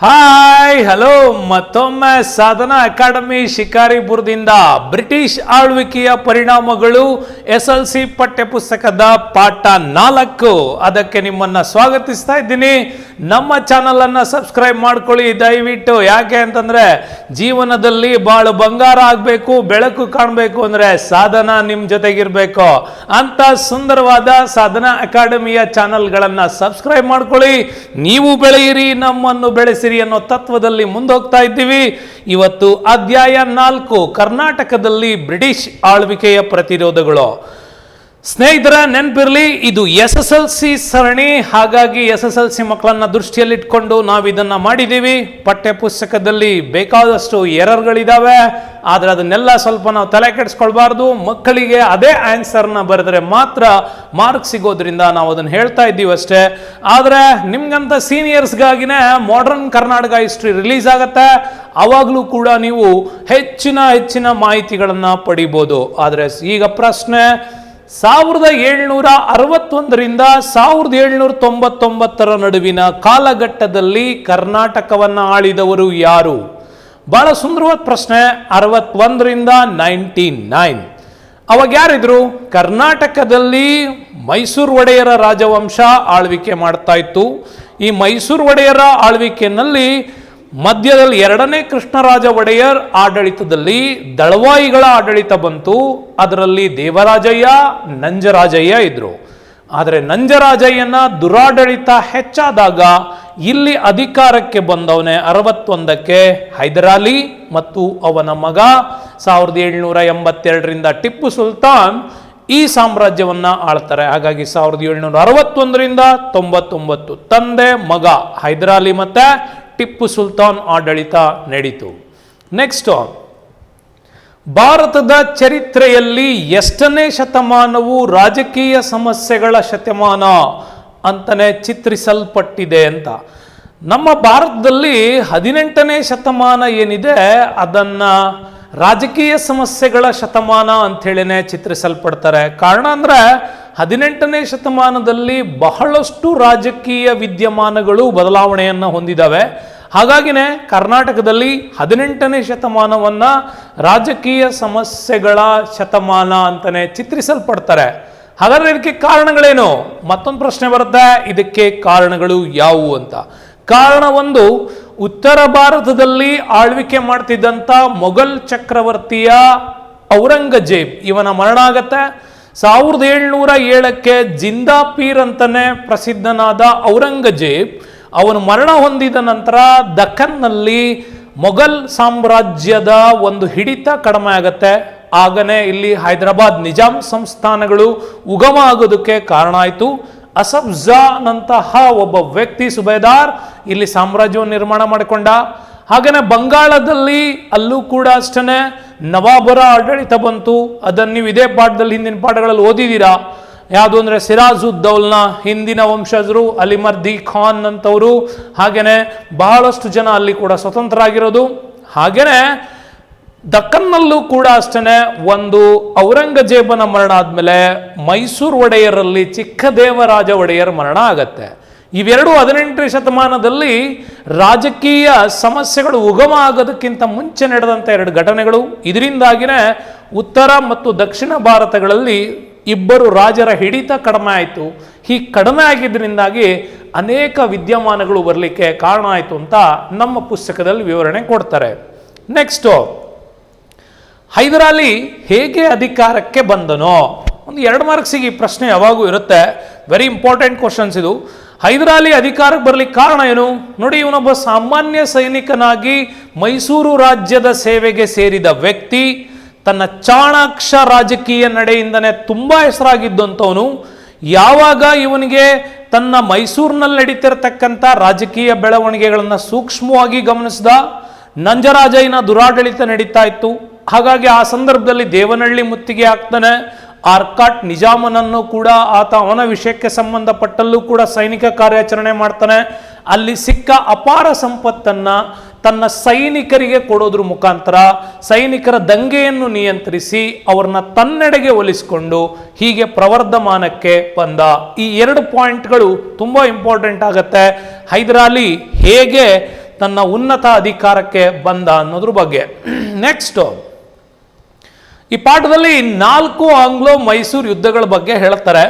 Hi hello ಮತ್ತೊಮ್ಮೆ ಸಾಧನಾ academy ಶಿಕಾರಿಪುರದಿಂದ British ಆಳ್ವಿಕೆಯ ಪರಿಣಾಮಗಳು ಎಸ್ ಎಲ್ ಸಿ ಪಠ್ಯಪುಸ್ತಕದ ಪಾಠ ನಾಲ್ಕು. ಅದಕ್ಕೆ ನಿಮ್ಮನ್ನ ಸ್ವಾಗತಿಸ್ತಾ ಇದ್ದೀನಿ. ನಮ್ಮ ಚಾನಲ್ ಅನ್ನ ಸಬ್ಸ್ಕ್ರೈಬ್ ಮಾಡ್ಕೊಳ್ಳಿ. ದಯವಿಟ್ಟು ಯಾಕೆ ಅಂತಂದ್ರೆ ಜೀವನದಲ್ಲಿ ಬಾಳು ಬಂಗಾರ ಆಗಬೇಕು, ಬೆಳಕು ಕಾಣಬೇಕು ಅಂದ್ರೆ ಸಾಧನ ನಿಮ್ಮ ಜೊತೆಗಿರ್ಬೇಕು. ಅಂತ ಸುಂದರವಾದ ಸಾಧನಾ ಅಕಾಡೆಮಿಯ ಚಾನಲ್ಗಳನ್ನ ಸಬ್ಸ್ಕ್ರೈಬ್ ಮಾಡ್ಕೊಳ್ಳಿ. ನೀವು ಬೆಳೆಯಿರಿ, ನಮ್ಮನ್ನು ಬೆಳೆಸಿರಿ ಅನ್ನೋ ತತ್ವದಲ್ಲಿ ಮುಂದೋಗ್ತಾ ಇದ್ದೀವಿ. ಇವತ್ತು ಅಧ್ಯಾಯ ನಾಲ್ಕು ಕರ್ನಾಟಕದಲ್ಲಿ ಬ್ರಿಟಿಷ್ ಆಳ್ವಿಕೆಯ ಪ್ರತಿರೋಧಗಳು. ಸ್ನೇಹಿತರ, ನೆನಪಿರಲಿ, ಇದು ಎಸ್ ಎಸ್ ಎಲ್ ಸಿ ಸರಣಿ. ಹಾಗಾಗಿ ಎಸ್ ಎಸ್ ಎಲ್ ಸಿ ಮಕ್ಕಳನ್ನ ದೃಷ್ಟಿಯಲ್ಲಿಟ್ಕೊಂಡು ನಾವು ಇದನ್ನ ಮಾಡಿದ್ದೀವಿ ಪಠ್ಯ ಪುಸ್ತಕದಲ್ಲಿ ಬೇಕಾದಷ್ಟು ಎರರ್ಗಳಿದಾವೆ. ಆದ್ರೆ ಅದನ್ನೆಲ್ಲ ಸ್ವಲ್ಪ ನಾವು ತಲೆ ಕೆಡಿಸ್ಕೊಳ್ಬಾರ್ದು. ಮಕ್ಕಳಿಗೆ ಅದೇ ಆನ್ಸರ್ನ ಬರೆದ್ರೆ ಮಾತ್ರ ಮಾರ್ಕ್ ಸಿಗೋದ್ರಿಂದ ನಾವು ಅದನ್ನು ಹೇಳ್ತಾ ಇದ್ದೀವಿ ಅಷ್ಟೇ. ಆದರೆ ನಿಮ್ಗಂತ ಸೀನಿಯರ್ಸ್ಗಾಗಿನೇ ಮಾಡರ್ನ್ ಕರ್ನಾಟಕ ಹಿಸ್ಟ್ರಿ ರಿಲೀಸ್ ಆಗುತ್ತೆ. ಆವಾಗಲೂ ಕೂಡ ನೀವು ಹೆಚ್ಚಿನ ಹೆಚ್ಚಿನ ಮಾಹಿತಿಗಳನ್ನು ಪಡಿಬೋದು. ಆದರೆ ಈಗ ಪ್ರಶ್ನೆ ಸಾವಿರದ ಏಳ್ನೂರ ಅರವತ್ತೊಂದರಿಂದ ಸಾವಿರದ ಏಳ್ನೂರ ತೊಂಬತ್ತೊಂಬತ್ತರ ನಡುವಿನ ಕಾಲಘಟ್ಟದಲ್ಲಿ ಕರ್ನಾಟಕವನ್ನ ಆಳಿದವರು ಯಾರು? ಬಹಳ ಸುಂದರವಾದ ಪ್ರಶ್ನೆ, ಅರವತ್ತೊಂದರಿಂದ ನೈಂಟಿ ನೈನ್. ಅವಾಗ ಯಾರಿದ್ರು? ಕರ್ನಾಟಕದಲ್ಲಿ ಮೈಸೂರು ಒಡೆಯರ ರಾಜವಂಶ ಆಳ್ವಿಕೆ ಮಾಡ್ತಾ ಇತ್ತು. ಈ ಮೈಸೂರು ಒಡೆಯರ ಆಳ್ವಿಕೆಯಲ್ಲಿ ಮಧ್ಯದಲ್ಲಿ ಎರಡನೇ ಕೃಷ್ಣರಾಜ ಒಡೆಯರ್ ಆಡಳಿತದಲ್ಲಿ ದಳವಾಯಿಗಳ ಆಡಳಿತ ಬಂತು. ಅದರಲ್ಲಿ ದೇವರಾಜಯ್ಯ, ನಂಜರಾಜಯ್ಯ ಇದ್ರು. ಆದರೆ ನಂಜರಾಜಯ್ಯನ ದುರಾಡಳಿತ ಹೆಚ್ಚಾದಾಗ ಇಲ್ಲಿ ಅಧಿಕಾರಕ್ಕೆ ಬಂದವನೇ ಅರವತ್ತೊಂದಕ್ಕೆ ಹೈದರಾಲಿ ಮತ್ತು ಅವನ ಮಗ ಸಾವಿರದ ಏಳ್ನೂರ ಎಂಬತ್ತೆರಡರಿಂದ ಟಿಪ್ಪು ಸುಲ್ತಾನ್ ಈ ಸಾಮ್ರಾಜ್ಯವನ್ನ ಆಳ್ತಾರೆ. ಹಾಗಾಗಿ ಸಾವಿರದ ಏಳ್ನೂರ ಅರವತ್ತೊಂದರಿಂದ ತೊಂಬತ್ತೊಂಬತ್ತು ತಂದೆ, ಮಗ ಹೈದರಾಲಿ ಮತ್ತೆ ಟಿಪ್ಪು ಸುಲ್ತಾನ್ ಆಡಳಿತ ನಡೀತು. ನೆಕ್ಸ್ಟ್ ಭಾರತದ ಚರಿತ್ರೆಯಲ್ಲಿ ಎಷ್ಟನೇ ಶತಮಾನವು ರಾಜಕೀಯ ಸಮಸ್ಯೆಗಳ ಶತಮಾನ ಅಂತಲೇ ಚಿತ್ರಿಸಲ್ಪಟ್ಟಿದೆ ಅಂತ. ನಮ್ಮ ಭಾರತದಲ್ಲಿ ಹದಿನೆಂಟನೇ ಶತಮಾನ ಏನಿದೆ, ಅದನ್ನ ರಾಜಕೀಯ ಸಮಸ್ಯೆಗಳ ಶತಮಾನ ಅಂಥೇಳಿನೇ ಚಿತ್ರಿಸಲ್ಪಡ್ತಾರೆ. ಕಾರಣ ಅಂದ್ರೆ ಹದಿನೆಂಟನೇ ಶತಮಾನದಲ್ಲಿ ಬಹಳಷ್ಟು ರಾಜಕೀಯ ವಿದ್ಯಮಾನಗಳು ಬದಲಾವಣೆಯನ್ನು ಹೊಂದಿದ್ದಾವೆ ಹಾಗಾಗಿನೇ ಕರ್ನಾಟಕದಲ್ಲಿ ಹದಿನೆಂಟನೇ ಶತಮಾನವನ್ನು ರಾಜಕೀಯ ಸಮಸ್ಯೆಗಳ ಶತಮಾನ ಅಂತಲೇ ಚಿತ್ರಿಸಲ್ಪಡ್ತಾರೆ. ಹಾಗಾದರೆ ಇದಕ್ಕೆ ಕಾರಣಗಳೇನು? ಮತ್ತೊಂದು ಪ್ರಶ್ನೆ ಬರುತ್ತೆ, ಇದಕ್ಕೆ ಕಾರಣಗಳು ಯಾವುವು ಅಂತ. ಕಾರಣ ಒಂದು, ಉತ್ತರ ಭಾರತದಲ್ಲಿ ಆಳ್ವಿಕೆ ಮಾಡ್ತಿದ್ದಂಥ ಮೊಘಲ್ ಚಕ್ರವರ್ತಿಯ ಔರಂಗಜೇಬ್, ಇವನ ಮರಣ ಆಗತ್ತೆ ಸಾವಿರದ ಏಳ್ನೂರ ಏಳಕ್ಕೆ ಜಿಂದಾಪೀರ್ ಅಂತಾನೆ ಪ್ರಸಿದ್ಧನಾದ ಔರಂಗಜೇಬ್ ಅವನು ಮರಣ ಹೊಂದಿದ ನಂತರ ದಖನ್ನಲ್ಲಿ ಮೊಘಲ್ ಸಾಮ್ರಾಜ್ಯದ ಒಂದು ಹಿಡಿತ ಕಡಿಮೆ ಆಗತ್ತೆ. ಆಗನೇ ಇಲ್ಲಿ ಹೈದರಾಬಾದ್ ನಿಜಾಂ ಸಂಸ್ಥಾನಗಳು ಉಗಮ ಆಗೋದಕ್ಕೆ ಕಾರಣ ಆಯಿತು. ಅಸಬ್ಜಾನಂತಹ ಒಬ್ಬ ವ್ಯಕ್ತಿ ಸುಬೇದಾರ್ ಇಲ್ಲಿ ಸಾಮ್ರಾಜ್ಯವನ್ನು ನಿರ್ಮಾಣ ಮಾಡಿಕೊಂಡ. ಹಾಗೆಯೇ ಬಂಗಾಳದಲ್ಲಿ ಅಲ್ಲೂ ಕೂಡ ಅಷ್ಟೇ ನವಾಬರ ಆಡಳಿತ ಬಂತು. ಅದನ್ನು ನೀವು ಇದೇ ಪಾಠದಲ್ಲಿ, ಹಿಂದಿನ ಪಾಠಗಳಲ್ಲಿ ಓದಿದ್ದೀರಾ? ಯಾವುದು ಅಂದರೆ ಸಿರಾಜುದ್ದೌಲ್ನ ಹಿಂದಿನ ವಂಶಜರು ಅಲಿಮರ್ದಿ ಖಾನ್ ಅಂತವರು. ಹಾಗೆಯೇ ಬಹಳಷ್ಟು ಜನ ಅಲ್ಲಿ ಕೂಡ ಸ್ವತಂತ್ರ ಆಗಿರೋದು ಹಾಗೆಯೇ ದಕ್ಕನ್ನಲ್ಲೂ ಕೂಡ ಅಷ್ಟೇ ಒಂದು ಔರಂಗಜೇಬನ ಮರಣ ಆದಮೇಲೆ ಮೈಸೂರು ಒಡೆಯರಲ್ಲಿ ಚಿಕ್ಕದೇವರಾಜ ಒಡೆಯರ್ ಮರಣ ಆಗತ್ತೆ. ಇವೆರಡು ಹದಿನೆಂಟನೇ ಶತಮಾನದಲ್ಲಿ ರಾಜಕೀಯ ಸಮಸ್ಯೆಗಳು ಉಗಮ ಆಗೋದಕ್ಕಿಂತ ಮುಂಚೆ ನಡೆದಂಥ ಎರಡು ಘಟನೆಗಳು. ಇದರಿಂದಾಗಿನೇ ಉತ್ತರ ಮತ್ತು ದಕ್ಷಿಣ ಭಾರತಗಳಲ್ಲಿ ಇಬ್ಬರು ರಾಜರ ಹಿಡಿತ ಕಡಿಮೆ ಆಯಿತು. ಹೀಗೆ ಕಡಿಮೆ ಆಗಿದ್ದರಿಂದಾಗಿ ಅನೇಕ ವಿದ್ಯಮಾನಗಳು ಬರಲಿಕ್ಕೆ ಕಾರಣ ಆಯಿತು ಅಂತ ನಮ್ಮ ಪುಸ್ತಕದಲ್ಲಿ ವಿವರಣೆ ಕೊಡ್ತಾರೆ. ನೆಕ್ಸ್ಟು ಹೈದರಾಲಿ ಹೇಗೆ ಅಧಿಕಾರಕ್ಕೆ ಬಂದನೋ. ಒಂದು ಎರಡು ಮಾರ್ಕ್ಸಿಗೆ ಈ ಪ್ರಶ್ನೆ ಯಾವಾಗೂ ಇರುತ್ತೆ. ವೆರಿ ಇಂಪಾರ್ಟೆಂಟ್ ಕ್ವಶನ್ಸ್ ಇದು. ಹೈದರಾಲಿ ಅಧಿಕಾರಕ್ಕೆ ಬರಲಿಕ್ಕೆ ಕಾರಣ ಏನು? ನೋಡಿ, ಇವನೊಬ್ಬ ಸಾಮಾನ್ಯ ಸೈನಿಕನಾಗಿ ಮೈಸೂರು ರಾಜ್ಯದ ಸೇವೆಗೆ ಸೇರಿದ ವ್ಯಕ್ತಿ, ತನ್ನ ಚಾಣಾಕ್ಷ ರಾಜಕೀಯ ನಡೆಯಿಂದನೇ ತುಂಬ ಹೆಸರಾಗಿದ್ದಂಥವನು. ಯಾವಾಗ ಇವನಿಗೆ ತನ್ನ ಮೈಸೂರಿನಲ್ಲಿ ನಡೀತಿರ್ತಕ್ಕಂಥ ರಾಜಕೀಯ ಬೆಳವಣಿಗೆಗಳನ್ನು ಸೂಕ್ಷ್ಮವಾಗಿ ಗಮನಿಸಿದ? ನಂಜರಾಜಯ್ಯನ ದುರಾಡಳಿತ ನಡೀತಾ ಇತ್ತು. ಹಾಗಾಗಿ ಆ ಸಂದರ್ಭದಲ್ಲಿ ದೇವನಹಳ್ಳಿ ಮುತ್ತಿಗೆ ಆಗ್ತಾನೆ. ಆರ್ಕಾಟ್ ನಿಜಾಮನನ್ನು ಕೂಡ ಆತ ಅವನ ವಿಷಯಕ್ಕೆ ಸಂಬಂಧಪಟ್ಟಲ್ಲೂ ಕೂಡ ಸೈನಿಕ ಕಾರ್ಯಾಚರಣೆ ಮಾಡ್ತಾನೆ. ಅಲ್ಲಿ ಸಿಕ್ಕ ಅಪಾರ ಸಂಪತ್ತನ್ನ ತನ್ನ ಸೈನಿಕರಿಗೆ ಕೊಡೋದ್ರ ಮುಖಾಂತರ ಸೈನಿಕರ ದಂಗೆಯನ್ನು ನಿಯಂತ್ರಿಸಿ ಅವ್ರನ್ನ ತನ್ನೆಡೆಗೆ ಒಲಿಸಿಕೊಂಡು ಹೀಗೆ ಪ್ರವರ್ಧಮಾನಕ್ಕೆ ಬಂದ. ಈ ಎರಡು ಪಾಯಿಂಟ್ಗಳು ತುಂಬ ಇಂಪಾರ್ಟೆಂಟ್ ಆಗುತ್ತೆ. ಹೈದರಾಲಿ ಹೇಗೆ ತನ್ನ ಉನ್ನತ ಅಧಿಕಾರಕ್ಕೆ ಬಂದ ಅನ್ನೋದ್ರ ಬಗ್ಗೆ. ನೆಕ್ಸ್ಟು ಈ ಪಾಠದಲ್ಲಿ ನಾಲ್ಕು ಆಂಗ್ಲೋ ಮೈಸೂರು ಯುದ್ಧಗಳ ಬಗ್ಗೆ ಹೇಳ್ತಾರೆ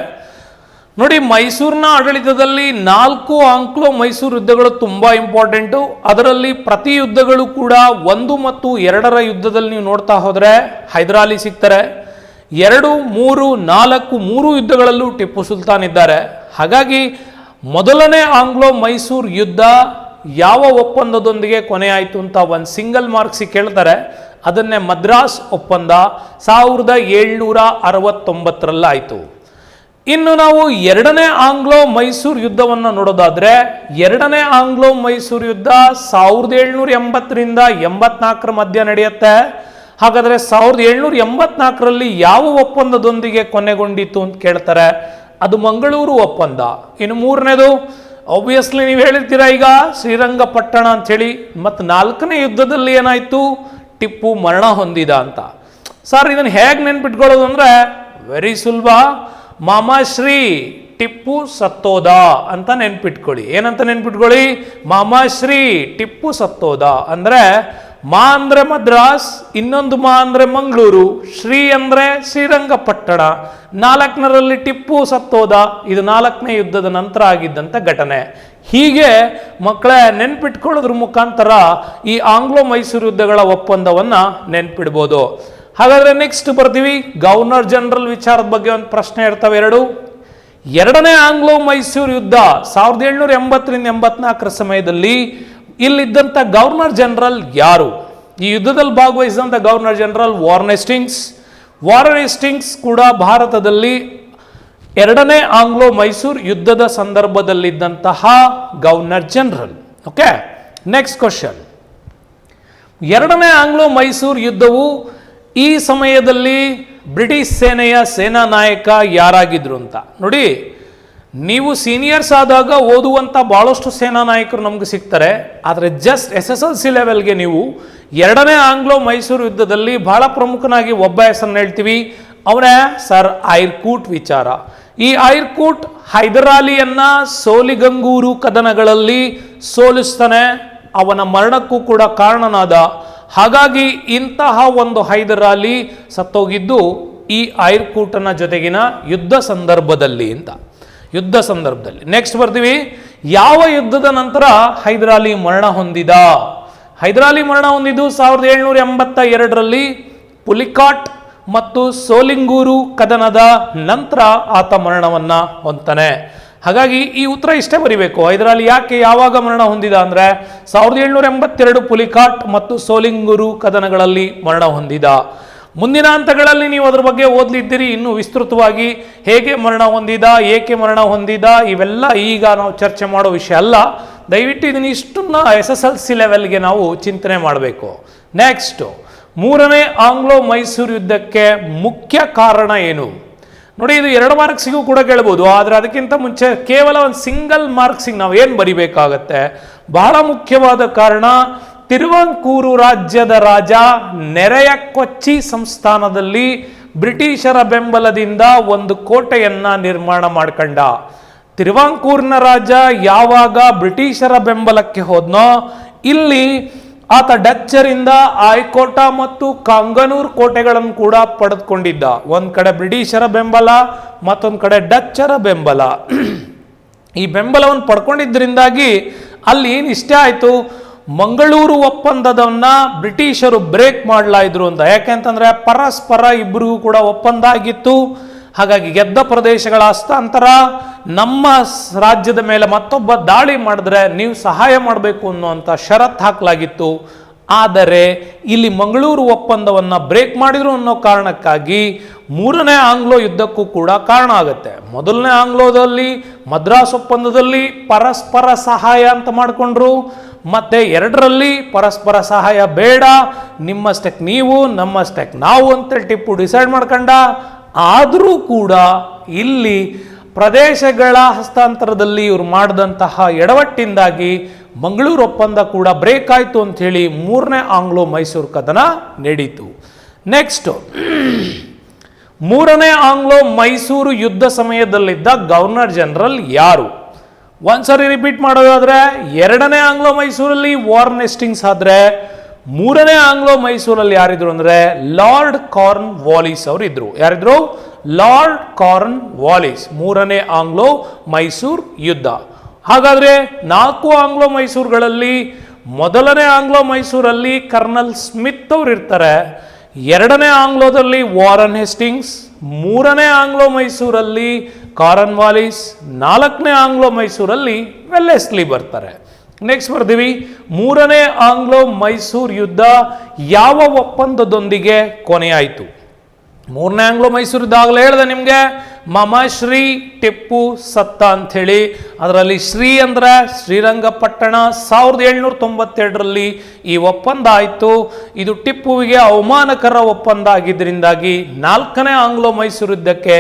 ನೋಡಿ, ಮೈಸೂರಿನ ಆಡಳಿತದಲ್ಲಿ ನಾಲ್ಕು ಆಂಗ್ಲೋ ಮೈಸೂರು ಯುದ್ಧಗಳು ತುಂಬ ಇಂಪಾರ್ಟೆಂಟು ಅದರಲ್ಲಿ ಪ್ರತಿ ಯುದ್ಧಗಳು ಕೂಡ ಒಂದು ಮತ್ತು ಎರಡರ ಯುದ್ಧದಲ್ಲಿ ನೀವು ನೋಡ್ತಾ ಹೋದರೆ ಹೈದರಾಲಿ ಸಿಗ್ತಾರೆ. ಎರಡು, ಮೂರು, ನಾಲ್ಕು, ಮೂರು ಯುದ್ಧಗಳಲ್ಲೂ ಟಿಪ್ಪು ಸುಲ್ತಾನ್ ಇದ್ದಾರೆ. ಹಾಗಾಗಿ ಮೊದಲನೇ ಆಂಗ್ಲೋ ಮೈಸೂರು ಯುದ್ಧ ಯಾವ ಒಪ್ಪಂದದೊಂದಿಗೆ ಕೊನೆ ಆಯಿತು ಅಂತ ಒಂದು ಸಿಂಗಲ್ ಮಾರ್ಕ್ಸಿಗೆ ಕೇಳ್ತಾರೆ. ಅದನ್ನೇ ಮದ್ರಾಸ್ ಒಪ್ಪಂದ ಸಾವಿರದ ಏಳ್ನೂರ ಅರವತ್ತೊಂಬತ್ತರಲ್ಲಾಯಿತು. ಇನ್ನು ನಾವು ಎರಡನೇ ಆಂಗ್ಲೋ ಮೈಸೂರು ಯುದ್ಧವನ್ನು ನೋಡೋದಾದ್ರೆ, ಎರಡನೇ ಆಂಗ್ಲೋ ಮೈಸೂರು ಯುದ್ಧ ಸಾವಿರದ ಏಳ್ನೂರ ಎಂಬತ್ತರಿಂದ ಎಂಬತ್ನಾಲ್ಕರ ಮಧ್ಯ ನಡೆಯುತ್ತೆ. ಹಾಗಾದ್ರೆ ಸಾವಿರದ ಏಳ್ನೂರ ಎಂಬತ್ನಾಲ್ಕರಲ್ಲಿ ಯಾವ ಒಪ್ಪಂದದೊಂದಿಗೆ ಕೊನೆಗೊಂಡಿತ್ತು ಅಂತ ಕೇಳ್ತಾರೆ. ಅದು ಮಂಗಳೂರು ಒಪ್ಪಂದ. ಇನ್ನು ಮೂರನೇದು ಆಬ್ವಿಯಸ್ಲಿ ನೀವು ಹೇಳಿರ್ತೀರಾ ಈಗ? ಶ್ರೀರಂಗಪಟ್ಟಣ ಅಂಥೇಳಿ ಮತ್ತು ನಾಲ್ಕನೇ ಯುದ್ಧದಲ್ಲಿ ಏನಾಯಿತು? ಟಿಪ್ಪು ಮರಣ ಹೊಂದಿದ ಅಂತ. ಸರ್ ಇದನ್ನು ಹೇಗೆ ನೆನ್ಪಿಟ್ಕೊಳ್ಳೋದು ಅಂದರೆ ವೆರಿ ಸುಲಭ. ಮಾಮಾಶ್ರೀ, ಟಿಪ್ಪು ಸತ್ತೋದ ಅಂತ ನೆನ್ಪಿಟ್ಕೊಳ್ಳಿ. ಏನಂತ ನೆನ್ಪಿಟ್ಕೊಳ್ಳಿ? ಮಾಮಾಶ್ರೀ, ಟಿಪ್ಪು ಸತ್ತೋದ. ಅಂದರೆ ಮಾ ಅಂದರೆ ಮದ್ರಾಸ್, ಇನ್ನೊಂದು ಮಾ ಅಂದರೆ ಮಂಗಳೂರು, ಶ್ರೀ ಅಂದ್ರೆ ಶ್ರೀರಂಗಪಟ್ಟಣ. ನಾಲ್ಕನರಲ್ಲಿ ಟಿಪ್ಪು ಸತ್ತೋದ, ಇದು ನಾಲ್ಕನೇ ಯುದ್ಧದ ನಂತರ ಆಗಿದ್ದಂಥ ಘಟನೆ. ಹೀಗೆ ಮಕ್ಕಳೇ, ನೆನ್ಪಿಟ್ಕೊಳ್ಳೋದ್ರ ಮುಖಾಂತರ ಈ ಆಂಗ್ಲೋ ಮೈಸೂರು ಯುದ್ಧಗಳ ಒಪ್ಪಂದವನ್ನು ನೆನ್ಪಿಡ್ಬೋದು. ಹಾಗಾದ್ರೆ ನೆಕ್ಸ್ಟ್ ಬರ್ತೀವಿ. ಗವರ್ನರ್ ಜನರಲ್ ವಿಚಾರದ ಬಗ್ಗೆ ಒಂದು ಪ್ರಶ್ನೆ ಇರ್ತವೆ ಎರಡು. ಎರಡನೇ ಆಂಗ್ಲೋ ಮೈಸೂರು ಯುದ್ಧ ಸಾವಿರದ ಏಳ್ನೂರ ಎಂಬತ್ತರಿಂದ ಎಂಬತ್ನಾಲ್ಕರ ಸಮಯದಲ್ಲಿ ಇಲ್ಲಿದ್ದಂಥ ಗವರ್ನರ್ ಜನರಲ್ ಯಾರು? ಈ ಯುದ್ಧದಲ್ಲಿ ಭಾಗವಹಿಸಿದಂಥ ಗವರ್ನರ್ ಜನರಲ್ ವಾರ್ನೆಸ್ಟಿಂಗ್ಸ್ ವಾರ್ನೆಸ್ಟಿಂಗ್ಸ್ ಕೂಡ ಭಾರತದಲ್ಲಿ ಎರಡನೇ ಆಂಗ್ಲೋ ಮೈಸೂರು ಯುದ್ಧದ ಸಂದರ್ಭದಲ್ಲಿದ್ದಂತಹ governor general. Okay? Next question ಎರಡನೇ ಆಂಗ್ಲೋ ಮೈಸೂರು ಯುದ್ಧವು ಈ ಸಮಯದಲ್ಲಿ ಬ್ರಿಟಿಷ್ ಸೇನೆಯ ಸೇನಾ ನಾಯಕ ಯಾರಾಗಿದ್ರು ಅಂತ. ನೋಡಿ ನೀವು ಸೀನಿಯರ್ಸ್ ಆದಾಗ ಓದುವಂಥ ಭಾಳಷ್ಟು ಸೇನಾ ನಾಯಕರು ನಮಗೆ ಸಿಗ್ತಾರೆ. ಆದರೆ just S S L C ಲೆವೆಲ್ಗೆ ನೀವು ಎರಡನೇ ಆಂಗ್ಲೋ ಮೈಸೂರು ಯುದ್ಧದಲ್ಲಿ ಬಹಳ ಪ್ರಮುಖನಾಗಿ ಒಬ್ಬ ಹೆಸರನ್ನ ಹೇಳ್ತೀವಿ. ಅವನೇ ಸರ್ ಐರ್ಕೂಟ್ ವಿಚಾರ. ಈ ಐರ್ಕೂಟ್ ಹೈದರಾಲಿಯನ್ನು ಸೋಲಿಗಂಗೂರು ಕದನಗಳಲ್ಲಿ ಸೋಲಿಸ್ತಾನೆ. ಅವನ ಮರಣಕ್ಕೂ ಕೂಡ ಕಾರಣನಾದ. ಹಾಗಾಗಿ ಇಂತಹ ಒಂದು ಹೈದರಾಲಿ ಸತ್ತೋಗಿದ್ದು ಈ ಐರ್ಕೂಟನ ಜೊತೆಗಿನ ಯುದ್ಧ ಸಂದರ್ಭದಲ್ಲಿ ಅಂತ. ಯುದ್ಧ ಸಂದರ್ಭದಲ್ಲಿ. ನೆಕ್ಸ್ಟ್ ಬರ್ತೀವಿ. ಯಾವ ಯುದ್ಧದ ನಂತರ ಹೈದರಾಲಿ ಮರಣ ಹೊಂದಿದ? ಹೈದರಾಲಿ ಮರಣ ಹೊಂದಿದ್ದು ಸಾವಿರದ ಏಳ್ನೂರ ಎಂಬತ್ತ ಎರಡರಲ್ಲಿ ಪುಲಿಕಾಟ್ ಮತ್ತು ಸೋಲಿಂಗೂರು ಕದನದ ನಂತರ ಆತ ಮರಣವನ್ನ ಹೊಂದ್ತಾನೆ. ಹಾಗಾಗಿ ಈ ಉತ್ತರ ಇಷ್ಟೇ ಬರಿಬೇಕು. ಹೈದರಾಲಿ ಯಾಕೆ ಯಾವಾಗ ಮರಣ ಹೊಂದಿದ ಅಂದ್ರೆ ಸಾವಿರದ ಏಳ್ನೂರ ಎಂಬತ್ತೆರಡು ಪುಲಿಕಾಟ್ ಮತ್ತು ಸೋಲಿಂಗೂರು ಕದನಗಳಲ್ಲಿ ಮರಣ ಹೊಂದಿದ. ಮುಂದಿನ ಹಂತಗಳಲ್ಲಿ ನೀವು ಅದ್ರ ಬಗ್ಗೆ ಓದಲಿದ್ದೀರಿ, ಇನ್ನೂ ವಿಸ್ತೃತವಾಗಿ ಹೇಗೆ ಮರಣ ಹೊಂದಿದ, ಏಕೆ ಮರಣ ಹೊಂದಿದ, ಇವೆಲ್ಲ ಈಗ ನಾವು ಚರ್ಚೆ ಮಾಡೋ ವಿಷಯ ಅಲ್ಲ. ದಯವಿಟ್ಟು ಇದನ್ನ ಇಷ್ಟನ್ನ ಎಸ್ ಎಸ್ ಎಲ್ ಸಿ ಲೆವೆಲ್ಗೆ ನಾವು ಚಿಂತನೆ ಮಾಡಬೇಕು. ನೆಕ್ಸ್ಟ್ ಮೂರನೇ ಆಂಗ್ಲೋ ಮೈಸೂರು ಯುದ್ಧಕ್ಕೆ ಮುಖ್ಯ ಕಾರಣ ಏನು? ನೋಡಿ, ಇದು ಎರಡು ಮಾರ್ಕ್ಸಿಗೂ ಕೂಡ ಕೇಳ್ಬೋದು, ಆದರೆ ಅದಕ್ಕಿಂತ ಮುಂಚೆ ಕೇವಲ ಒಂದು ಸಿಂಗಲ್ ಮಾರ್ಕ್ಸಿಗೆ ನಾವು ಏನು ಬರಿಬೇಕಾಗತ್ತೆ? ಬಹಳ ಮುಖ್ಯವಾದ ಕಾರಣ ತಿರುವಂಕೂರು ರಾಜ್ಯದ ರಾಜ ನೆರೆಯ ಕೊಚ್ಚಿ ಸಂಸ್ಥಾನದಲ್ಲಿ ಬ್ರಿಟಿಷರ ಬೆಂಬಲದಿಂದ ಒಂದು ಕೋಟೆಯನ್ನ ನಿರ್ಮಾಣ ಮಾಡ್ಕೊಂಡ. ತಿರುವಾಂಕೂರಿನ ರಾಜ ಯಾವಾಗ ಬ್ರಿಟಿಷರ ಬೆಂಬಲಕ್ಕೆ ಹೋದ್ನೋ, ಇಲ್ಲಿ ಆತ ಡಚ್ಚರಿಂದ ಆಯ್ಕೋಟ ಮತ್ತು ಕಾಂಗನೂರ್ ಕೋಟೆಗಳನ್ನು ಕೂಡ ಪಡೆದುಕೊಂಡಿದ್ದ. ಒಂದ್ ಕಡೆ ಬ್ರಿಟಿಷರ ಬೆಂಬಲ, ಮತ್ತೊಂದು ಕಡೆ ಡಚ್ಚರ ಬೆಂಬಲ. ಈ ಬೆಂಬಲವನ್ನು ಪಡ್ಕೊಂಡಿದ್ದರಿಂದಾಗಿ ಅಲ್ಲಿ ಏನು ಇಷ್ಟ ಆಯಿತು? ಮಂಗಳೂರು ಒಪ್ಪಂದವನ್ನು ಬ್ರಿಟಿಷರು ಬ್ರೇಕ್ ಮಾಡಲಾಯಿದ್ರು ಅಂತ. ಯಾಕೆಂತಂದ್ರೆ ಪರಸ್ಪರ ಇಬ್ಬರಿಗೂ ಕೂಡ ಒಪ್ಪಂದ ಆಗಿತ್ತು. ಹಾಗಾಗಿ ಗೆದ್ದ ಪ್ರದೇಶಗಳ ಹಸ್ತಾಂತರ, ನಮ್ಮ ರಾಜ್ಯದ ಮೇಲೆ ಮತ್ತೊಬ್ಬ ದಾಳಿ ಮಾಡಿದ್ರೆ ನೀವು ಸಹಾಯ ಮಾಡಬೇಕು ಅನ್ನುವಂಥ ಷರತ್ತು ಹಾಕಲಾಗಿತ್ತು. ಆದರೆ ಇಲ್ಲಿ ಮಂಗಳೂರು ಒಪ್ಪಂದವನ್ನು ಬ್ರೇಕ್ ಮಾಡಿದ್ರು ಅನ್ನೋ ಕಾರಣಕ್ಕಾಗಿ ಮೂರನೇ ಆಂಗ್ಲೋ ಯುದ್ಧಕ್ಕೂ ಕೂಡ ಕಾರಣ ಆಗುತ್ತೆ. ಮೊದಲನೇ ಆಂಗ್ಲೋದಲ್ಲಿ ಮದ್ರಾಸ್ ಒಪ್ಪಂದದಲ್ಲಿ ಪರಸ್ಪರ ಸಹಾಯ ಅಂತ ಮಾಡಿಕೊಂಡ್ರು. ಮತ್ತೆ ಎರಡರಲ್ಲಿ ಪರಸ್ಪರ ಸಹಾಯ ಬೇಡ. ನಿಮ್ಮಷ್ಟಕ್ಕೆ ನೀವು ನಮ್ಮಷ್ಟಕ್ಕೆ ನಾವು ಅಂತೇಳಿ ಟಿಪ್ಪು ಡಿಸೈಡ್ ಮಾಡ್ಕೊಂಡ. ಆದರೂ ಕೂಡ ಇಲ್ಲಿ ಪ್ರದೇಶಗಳ ಹಸ್ತಾಂತರದಲ್ಲಿ ಇವರು ಮಾಡಿದಂತಹ ಎಡವಟ್ಟಿಂದಾಗಿ ಮಂಗಳೂರು ಒಪ್ಪಂದ ಕೂಡ ಬ್ರೇಕ್ ಆಯಿತು ಅಂಥೇಳಿ ಮೂರನೇ ಆಂಗ್ಲೋ ಮೈಸೂರು ಕದನ ನಡೀತು. ನೆಕ್ಸ್ಟ್ ಮೂರನೇ ಆಂಗ್ಲೋ ಮೈಸೂರು ಯುದ್ಧ ಸಮಯದಲ್ಲಿದ್ದ ಗವರ್ನರ್ ಜನರಲ್ ಯಾರು? ಒಂದ್ಸರಿ ರಿಪೀಟ್ ಮಾಡೋದಾದರೆ ಎರಡನೇ ಆಂಗ್ಲೋ ಮೈಸೂರಲ್ಲಿ ವಾರ್ ನೆಸ್ಟಿಂಗ್ಸ್ ಆದ್ರೆ ಮೂರನೇ ಆಂಗ್ಲೋ ಮೈಸೂರಲ್ಲಿ ಯಾರಿದ್ರು ಅಂದ್ರೆ ಲಾರ್ಡ್ ಕಾರ್ನ್ ವಾಲಿಸ್ ಅವರು ಇದ್ರು ಯಾರಿದ್ರು? ಲಾರ್ಡ್ ಕಾರ್ನ್ ವಾಲಿಸ್, ಮೂರನೇ ಆಂಗ್ಲೋ ಮೈಸೂರ್ ಯುದ್ಧ. ಹಾಗಾದ್ರೆ ನಾಲ್ಕು ಆಂಗ್ಲೋ ಮೈಸೂರುಗಳಲ್ಲಿ, ಮೊದಲನೇ ಆಂಗ್ಲೋ ಮೈಸೂರಲ್ಲಿ ಕರ್ನಲ್ ಸ್ಮಿತ್ ಅವರು ಇರ್ತಾರೆ ಎರಡನೇ ಆಂಗ್ಲೋದಲ್ಲಿ ವಾರನ್ ಹೆಸ್ಟಿಂಗ್ಸ್ ಮೂರನೇ ಆಂಗ್ಲೋ ಮೈಸೂರಲ್ಲಿ ಕಾರನ್ ವಾಲಿಸ್ ನಾಲ್ಕನೇ ಆಂಗ್ಲೋ ಮೈಸೂರಲ್ಲಿ ವೆಲ್ಲೆಸ್ಲಿ ಬರ್ತಾರೆ. ನೆಕ್ಸ್ಟ್ ಬರ್ತೀವಿ ಮೂರನೇ ಆಂಗ್ಲೋ ಮೈಸೂರು ಯುದ್ಧ ಯಾವ ಒಪ್ಪಂದದೊಂದಿಗೆ ಕೊನೆಯಾಯಿತು? ಮೂರನೇ ಆಂಗ್ಲೋ ಮೈಸೂರು ಇದ್ದಾಗಲೇ ಹೇಳಿದೆ ನಿಮಗೆ, ಮಮ ಶ್ರೀ ಟಿಪ್ಪು ಸತ್ತ ಅಂಥೇಳಿ. ಅದರಲ್ಲಿ ಶ್ರೀ ಅಂದರೆ ಶ್ರೀರಂಗಪಟ್ಟಣ ಸಾವಿರದ ಏಳ್ನೂರ ತೊಂಬತ್ತೆರಡರಲ್ಲಿ ಈ ಒಪ್ಪಂದ ಆಯಿತು. ಇದು ಟಿಪ್ಪುವಿಗೆ ಅವಮಾನಕರ ಒಪ್ಪಂದ ಆಗಿದ್ದರಿಂದಾಗಿ ನಾಲ್ಕನೇ ಆಂಗ್ಲೋ ಮೈಸೂರು ಯುದ್ಧಕ್ಕೆ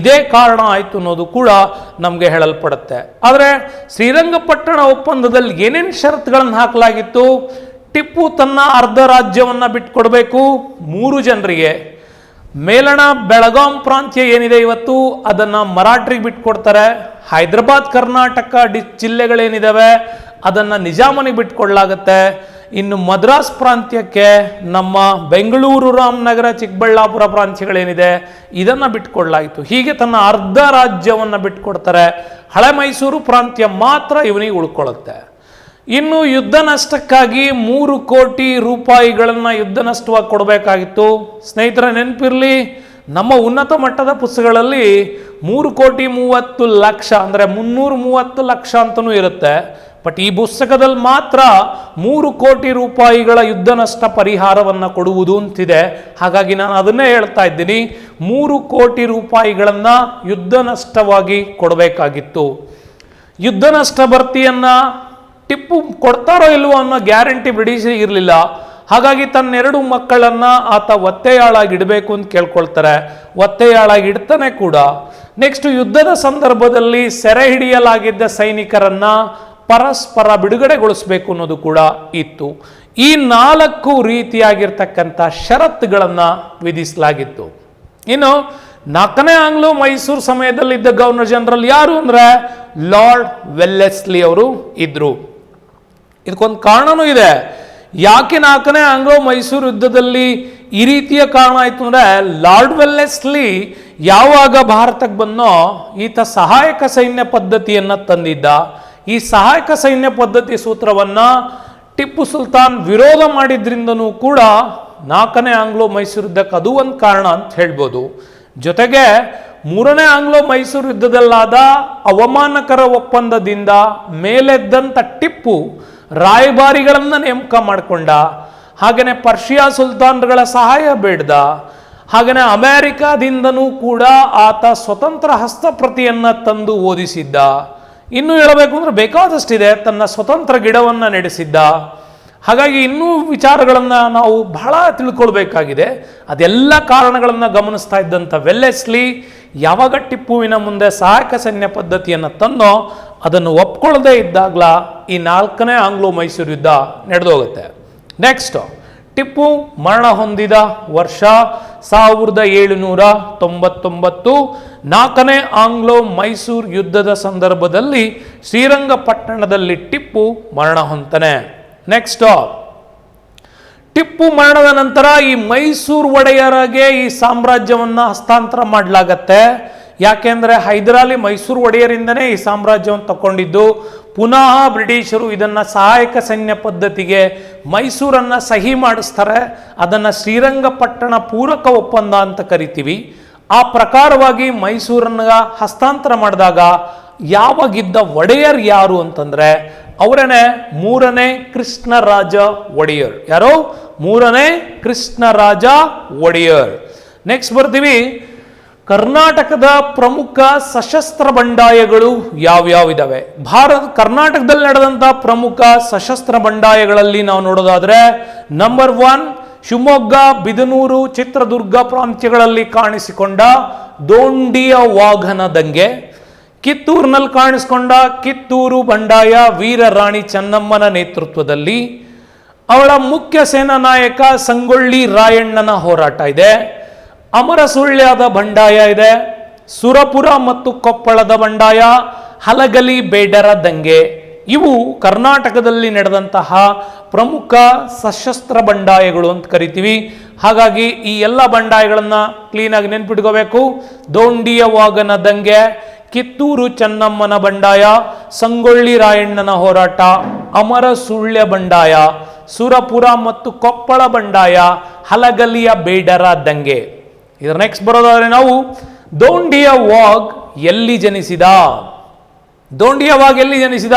ಇದೇ ಕಾರಣ ಆಯಿತು ಅನ್ನೋದು ಕೂಡ ನಮಗೆ ಹೇಳಲ್ಪಡುತ್ತೆ. ಆದರೆ ಶ್ರೀರಂಗಪಟ್ಟಣ ಒಪ್ಪಂದದಲ್ಲಿ ಏನೇನು ಷರತ್ತುಗಳನ್ನು ಹಾಕಲಾಗಿತ್ತು? ಟಿಪ್ಪು ತನ್ನ ಅರ್ಧ ರಾಜ್ಯವನ್ನು ಬಿಟ್ಟುಕೊಡಬೇಕು ಮೂರು ಜನರಿಗೆ ಮೇಲಣ ಬೆಳಗಾಂ ಪ್ರಾಂತ್ಯ ಏನಿದೆ ಇವತ್ತು? ಅದನ್ನ ಮರಾಠರಿಗೆ ಬಿಟ್ಕೊಡ್ತಾರೆ. ಹೈದರಾಬಾದ್, ಕರ್ನಾಟಕ ಡಿ ಜಿಲ್ಲೆಗಳೇನಿದಾವೆ? ಅದನ್ನ ನಿಜಾಮನಿಗೆ ಬಿಟ್ಕೊಡ್ಲಾಗತ್ತೆ. ಇನ್ನು ಮದ್ರಾಸ್ ಪ್ರಾಂತ್ಯಕ್ಕೆ ನಮ್ಮ ಬೆಂಗಳೂರು ರಾಮನಗರ, ಚಿಕ್ಕಬಳ್ಳಾಪುರ ಪ್ರಾಂತ್ಯಗಳೇನಿದೆ? ಇದನ್ನ ಬಿಟ್ಕೊಡ್ಲಾಯಿತು. ಹೀಗೆ ತನ್ನ ಅರ್ಧ ರಾಜ್ಯವನ್ನು ಬಿಟ್ಕೊಡ್ತಾರೆ. ಹಳೆ ಮೈಸೂರು ಪ್ರಾಂತ್ಯ ಮಾತ್ರ ಇವನಿಗೆ ಉಳ್ಕೊಳ್ಳುತ್ತೆ ಇನ್ನು ಯುದ್ಧ ನಷ್ಟಕ್ಕಾಗಿ ಮೂರು ಕೋಟಿ ರೂಪಾಯಿಗಳನ್ನು ಯುದ್ಧ ನಷ್ಟವಾಗಿ ಕೊಡಬೇಕಾಗಿತ್ತು. ಸ್ನೇಹಿತರ, ನೆನಪಿರಲಿ, ನಮ್ಮ ಉನ್ನತ ಮಟ್ಟದ ಪುಸ್ತಕಗಳಲ್ಲಿ ಮೂರು ಕೋಟಿ ಮೂವತ್ತು ಲಕ್ಷ, ಅಂದರೆ ಮುನ್ನೂರು ಮೂವತ್ತು ಲಕ್ಷ ಅಂತಲೂ ಇರುತ್ತೆ. ಬಟ್ ಈ ಪುಸ್ತಕದಲ್ಲಿ ಮಾತ್ರ ಮೂರು ಕೋಟಿ ರೂಪಾಯಿಗಳ ಯುದ್ಧ ನಷ್ಟ ಪರಿಹಾರವನ್ನು ಕೊಡುವುದು ಅಂತಿದೆ. ಹಾಗಾಗಿ ನಾನು ಅದನ್ನೇ ಹೇಳ್ತಾ ಇದ್ದೀನಿ. ಮೂರು ಕೋಟಿ ರೂಪಾಯಿಗಳನ್ನು ಯುದ್ಧ ನಷ್ಟವಾಗಿ ಕೊಡಬೇಕಾಗಿತ್ತು. ಯುದ್ಧ ನಷ್ಟ ಭರ್ತಿಯನ್ನ ಟಿಪ್ಪು ಕೊಡ್ತಾರೋ ಇಲ್ವೋ ಅನ್ನೋ ಗ್ಯಾರಂಟಿ ಬ್ರಿಟಿಷರಿಗೆ ಇರಲಿಲ್ಲ. ಹಾಗಾಗಿ ತನ್ನೆರಡು ಮಕ್ಕಳನ್ನ ಆತ ಒತ್ತೆಯಾಳಾಗಿ ಇಡಬೇಕು ಅಂತ ಕೇಳ್ಕೊಳ್ತಾರೆ. ಒತ್ತೆಯಾಳಾಗಿ ಇಡ್ತಾನೆ ಕೂಡ. ನೆಕ್ಸ್ಟ್ ಯುದ್ಧದ ಸಂದರ್ಭದಲ್ಲಿ ಸೆರೆ ಹಿಡಿಯಲಾಗಿದ್ದ ಸೈನಿಕರನ್ನ ಪರಸ್ಪರ ಬಿಡುಗಡೆಗೊಳಿಸಬೇಕು ಅನ್ನೋದು ಕೂಡ ಇತ್ತು. ಈ ನಾಲ್ಕು ರೀತಿಯಾಗಿರ್ತಕ್ಕಂಥ ಷರತ್ತುಗಳನ್ನು ವಿಧಿಸಲಾಗಿತ್ತು. ಇನ್ನು ನಾಲ್ಕನೇ ಆಂಗ್ಲೋ ಮೈಸೂರು ಸಮಯದಲ್ಲಿದ್ದ ಗವರ್ನರ್ ಜನರಲ್ ಯಾರು ಅಂದ್ರೆ ಲಾರ್ಡ್ ವೆಲ್ಲೆಸ್ಲಿ ಅವರು ಇದ್ರು. ಇದಕ್ಕೊಂದು ಕಾರಣನೂ ಇದೆ. ಯಾಕೆ ನಾಲ್ಕನೇ ಆಂಗ್ಲೋ ಮೈಸೂರು ಯುದ್ಧದಲ್ಲಿ ಈ ರೀತಿಯ ಕಾರಣ ಆಯಿತು ಅಂದರೆ ಲಾರ್ಡ್ ವೆಲ್ಲೆಸ್ಲಿ ಯಾವಾಗ ಭಾರತಕ್ಕೆ ಬಂದೋ ಈತ ಸಹಾಯಕ ಸೈನ್ಯ ಪದ್ಧತಿಯನ್ನು ತಂದಿದ್ದ. ಈ ಸಹಾಯಕ ಸೈನ್ಯ ಪದ್ಧತಿ ಸೂತ್ರವನ್ನು ಟಿಪ್ಪು ಸುಲ್ತಾನ್ ವಿರೋಧ ಮಾಡಿದ್ರಿಂದನೂ ಕೂಡ ನಾಲ್ಕನೇ ಆಂಗ್ಲೋ ಮೈಸೂರು ಯುದ್ಧಕ್ಕೆ ಅದು ಒಂದು ಕಾರಣ ಅಂತ ಹೇಳ್ಬೋದು. ಜೊತೆಗೆ ಮೂರನೇ ಆಂಗ್ಲೋ ಮೈಸೂರು ಯುದ್ಧದಲ್ಲಾದ ಅವಮಾನಕರ ಒಪ್ಪಂದದಿಂದ ಮೇಲೆದ್ದಂಥ ಟಿಪ್ಪು ರಾಯಭಾರಿಗಳನ್ನ ನೇಮಕ ಮಾಡಿಕೊಂಡ ಹಾಗೆಯೇ ಪರ್ಷಿಯಾ ಸುಲ್ತಾನ್ಗಳ ಸಹಾಯ ಬೇಡ್ದ ಹಾಗೆಯೇ ಅಮೆರಿಕಾದಿಂದನೂ ಕೂಡ ಆತ ಸ್ವತಂತ್ರ ಹಸ್ತಪ್ರತಿಯನ್ನ ತಂದು ಓದಿಸಿದ್ದ. ಇನ್ನು ಹೇಳಬೇಕು ಅಂದ್ರೆ ಬೇಕಾದಷ್ಟಿದೆ, ತನ್ನ ಸ್ವತಂತ್ರ ಗಿಡವನ್ನು ನಡೆಸಿದ್ದ. ಹಾಗಾಗಿ ಇನ್ನೂ ವಿಚಾರಗಳನ್ನು ನಾವು ಬಹಳ ತಿಳ್ಕೊಳ್ಬೇಕಾಗಿದೆ. ಅದೆಲ್ಲ ಕಾರಣಗಳನ್ನು ಗಮನಿಸ್ತಾ ಇದ್ದಂಥ ವೆಲ್ಲೆಸ್ಲಿ ಯಾವಾಗ ಟಿಪ್ಪುವಿನ ಮುಂದೆ ಸಹಾಯಕ ಸೈನ್ಯ ಪದ್ಧತಿಯನ್ನು ತಂದೋ ಅದನ್ನು ಒಪ್ಕೊಳ್ಳದೆ ಇದ್ದಾಗಲ ಈ ನಾಲ್ಕನೇ ಆಂಗ್ಲೋ ಮೈಸೂರು ಯುದ್ಧ ನಡೆದೋಗುತ್ತೆ. ನೆಕ್ಸ್ಟ್ ಟಿಪ್ಪು ಮರಣ ಹೊಂದಿದ ವರ್ಷ ಸಾವಿರದ ಏಳುನೂರ ತೊಂಬತ್ತೊಂಬತ್ತು, ನಾಲ್ಕನೇ ಆಂಗ್ಲೋ ಮೈಸೂರು ಯುದ್ಧದ ಸಂದರ್ಭದಲ್ಲಿ ಶ್ರೀರಂಗಪಟ್ಟಣದಲ್ಲಿ ಟಿಪ್ಪು ಮರಣ ಹೊಂತಾನೆ. ನೆಕ್ಸ್ಟ್ ಟಿಪ್ಪು ಮರಣದ ನಂತರ ಈ ಮೈಸೂರು ಒಡೆಯರಿಗೆ ಈ ಸಾಮ್ರಾಜ್ಯವನ್ನ ಹಸ್ತಾಂತರ ಮಾಡಲಾಗತ್ತೆ. ಯಾಕೆಂದ್ರೆ ಹೈದರಾಲಿ ಮೈಸೂರು ಒಡೆಯರಿಂದನೇ ಈ ಸಾಮ್ರಾಜ್ಯವನ್ನು ತಗೊಂಡಿದ್ದು ಪುನಃ ಬ್ರಿಟಿಷರು ಇದನ್ನ ಸಹಾಯಕ ಸೈನ್ಯ ಪದ್ಧತಿಗೆ ಮೈಸೂರನ್ನ ಸಹಿ ಮಾಡಿಸ್ತಾರೆ. ಅದನ್ನ ಶ್ರೀರಂಗಪಟ್ಟಣ ಪೂರಕ ಒಪ್ಪಂದ ಅಂತ ಕರಿತೀವಿ. ಆ ಪ್ರಕಾರವಾಗಿ ಮೈಸೂರನ್ನ ಹಸ್ತಾಂತರ ಮಾಡಿದಾಗ ಯಾವಾಗಿದ್ದ ಒಡೆಯರ್ ಯಾರು ಅಂತಂದ್ರೆ, ಅವರನೇ ಮೂರನೇ ಕೃಷ್ಣರಾಜ ಒಡೆಯರ್. ಯಾರೋ? ಮೂರನೇ ಕೃಷ್ಣರಾಜ ಒಡೆಯರ್. ನೆಕ್ಸ್ಟ್ ಬರ್ತೀವಿ. ಕರ್ನಾಟಕದ ಪ್ರಮುಖ ಸಶಸ್ತ್ರ ಬಂಡಾಯಗಳು ಯಾವ್ಯಾವಿದಾವೆ? ಭಾರತ, ಕರ್ನಾಟಕದಲ್ಲಿ ನಡೆದಂಥ ಪ್ರಮುಖ ಸಶಸ್ತ್ರ ಬಂಡಾಯಗಳಲ್ಲಿ ನಾವು ನೋಡೋದಾದರೆ ನಂಬರ್ ಒನ್ ಶಿವಮೊಗ್ಗ, ಬಿದನೂರು, ಚಿತ್ರದುರ್ಗ ಪ್ರಾಂತ್ಯಗಳಲ್ಲಿ ಕಾಣಿಸಿಕೊಂಡ ದೋಂಡಿಯ ವಾಘನ ದಂಗೆ, ಕಿತ್ತೂರಿನಲ್ಲಿ ಕಾಣಿಸಿಕೊಂಡ ಕಿತ್ತೂರು ಬಂಡಾಯ ವೀರರಾಣಿ ಚೆನ್ನಮ್ಮನ ನೇತೃತ್ವದಲ್ಲಿ, ಅವಳ ಮುಖ್ಯ ಸೇನಾ ನಾಯಕ ಸಂಗೊಳ್ಳಿ ರಾಯಣ್ಣನ ಹೋರಾಟ ಇದೆ. ಅಮರ ಸುಳ್ಯದ ಬಂಡಾಯ ಇದೆ. ಸುರಪುರ ಮತ್ತು ಕೊಪ್ಪಳದ ಬಂಡಾಯ, ಹಲಗಲಿ ಬೇಡರ ದಂಗೆ. ಇವು ಕರ್ನಾಟಕದಲ್ಲಿ ನಡೆದಂತಹ ಪ್ರಮುಖ ಸಶಸ್ತ್ರ ಬಂಡಾಯಗಳು ಅಂತ ಕರಿತೀವಿ. ಹಾಗಾಗಿ ಈ ಎಲ್ಲ ಬಂಡಾಯಗಳನ್ನು ಕ್ಲೀನಾಗಿ ನೆನ್ಪಿಟ್ಕೋಬೇಕು. ದೋಂಡಿಯ ವಾಗನ ದಂಗೆ, ಕಿತ್ತೂರು ಚೆನ್ನಮ್ಮನ ಬಂಡಾಯ, ಸಂಗೊಳ್ಳಿ ರಾಯಣ್ಣನ ಹೋರಾಟ, ಅಮರ ಸುಳ್ಯ ಬಂಡಾಯ, ಸುರಪುರ ಮತ್ತು ಕೊಪ್ಪಳ ಬಂಡಾಯ, ಹಲಗಲಿಯ ಬೇಡರ ದಂಗೆ. ಇದರ ನೆಕ್ಸ್ಟ್ ಬರೋದಾದರೆ ನಾವು ದೋಂಡಿಯ ವಾಗ್ ಎಲ್ಲಿ ಜನಿಸಿದ? ದೋಂಡಿಯ ವಾಗ್ ಎಲ್ಲಿ ಜನಿಸಿದ?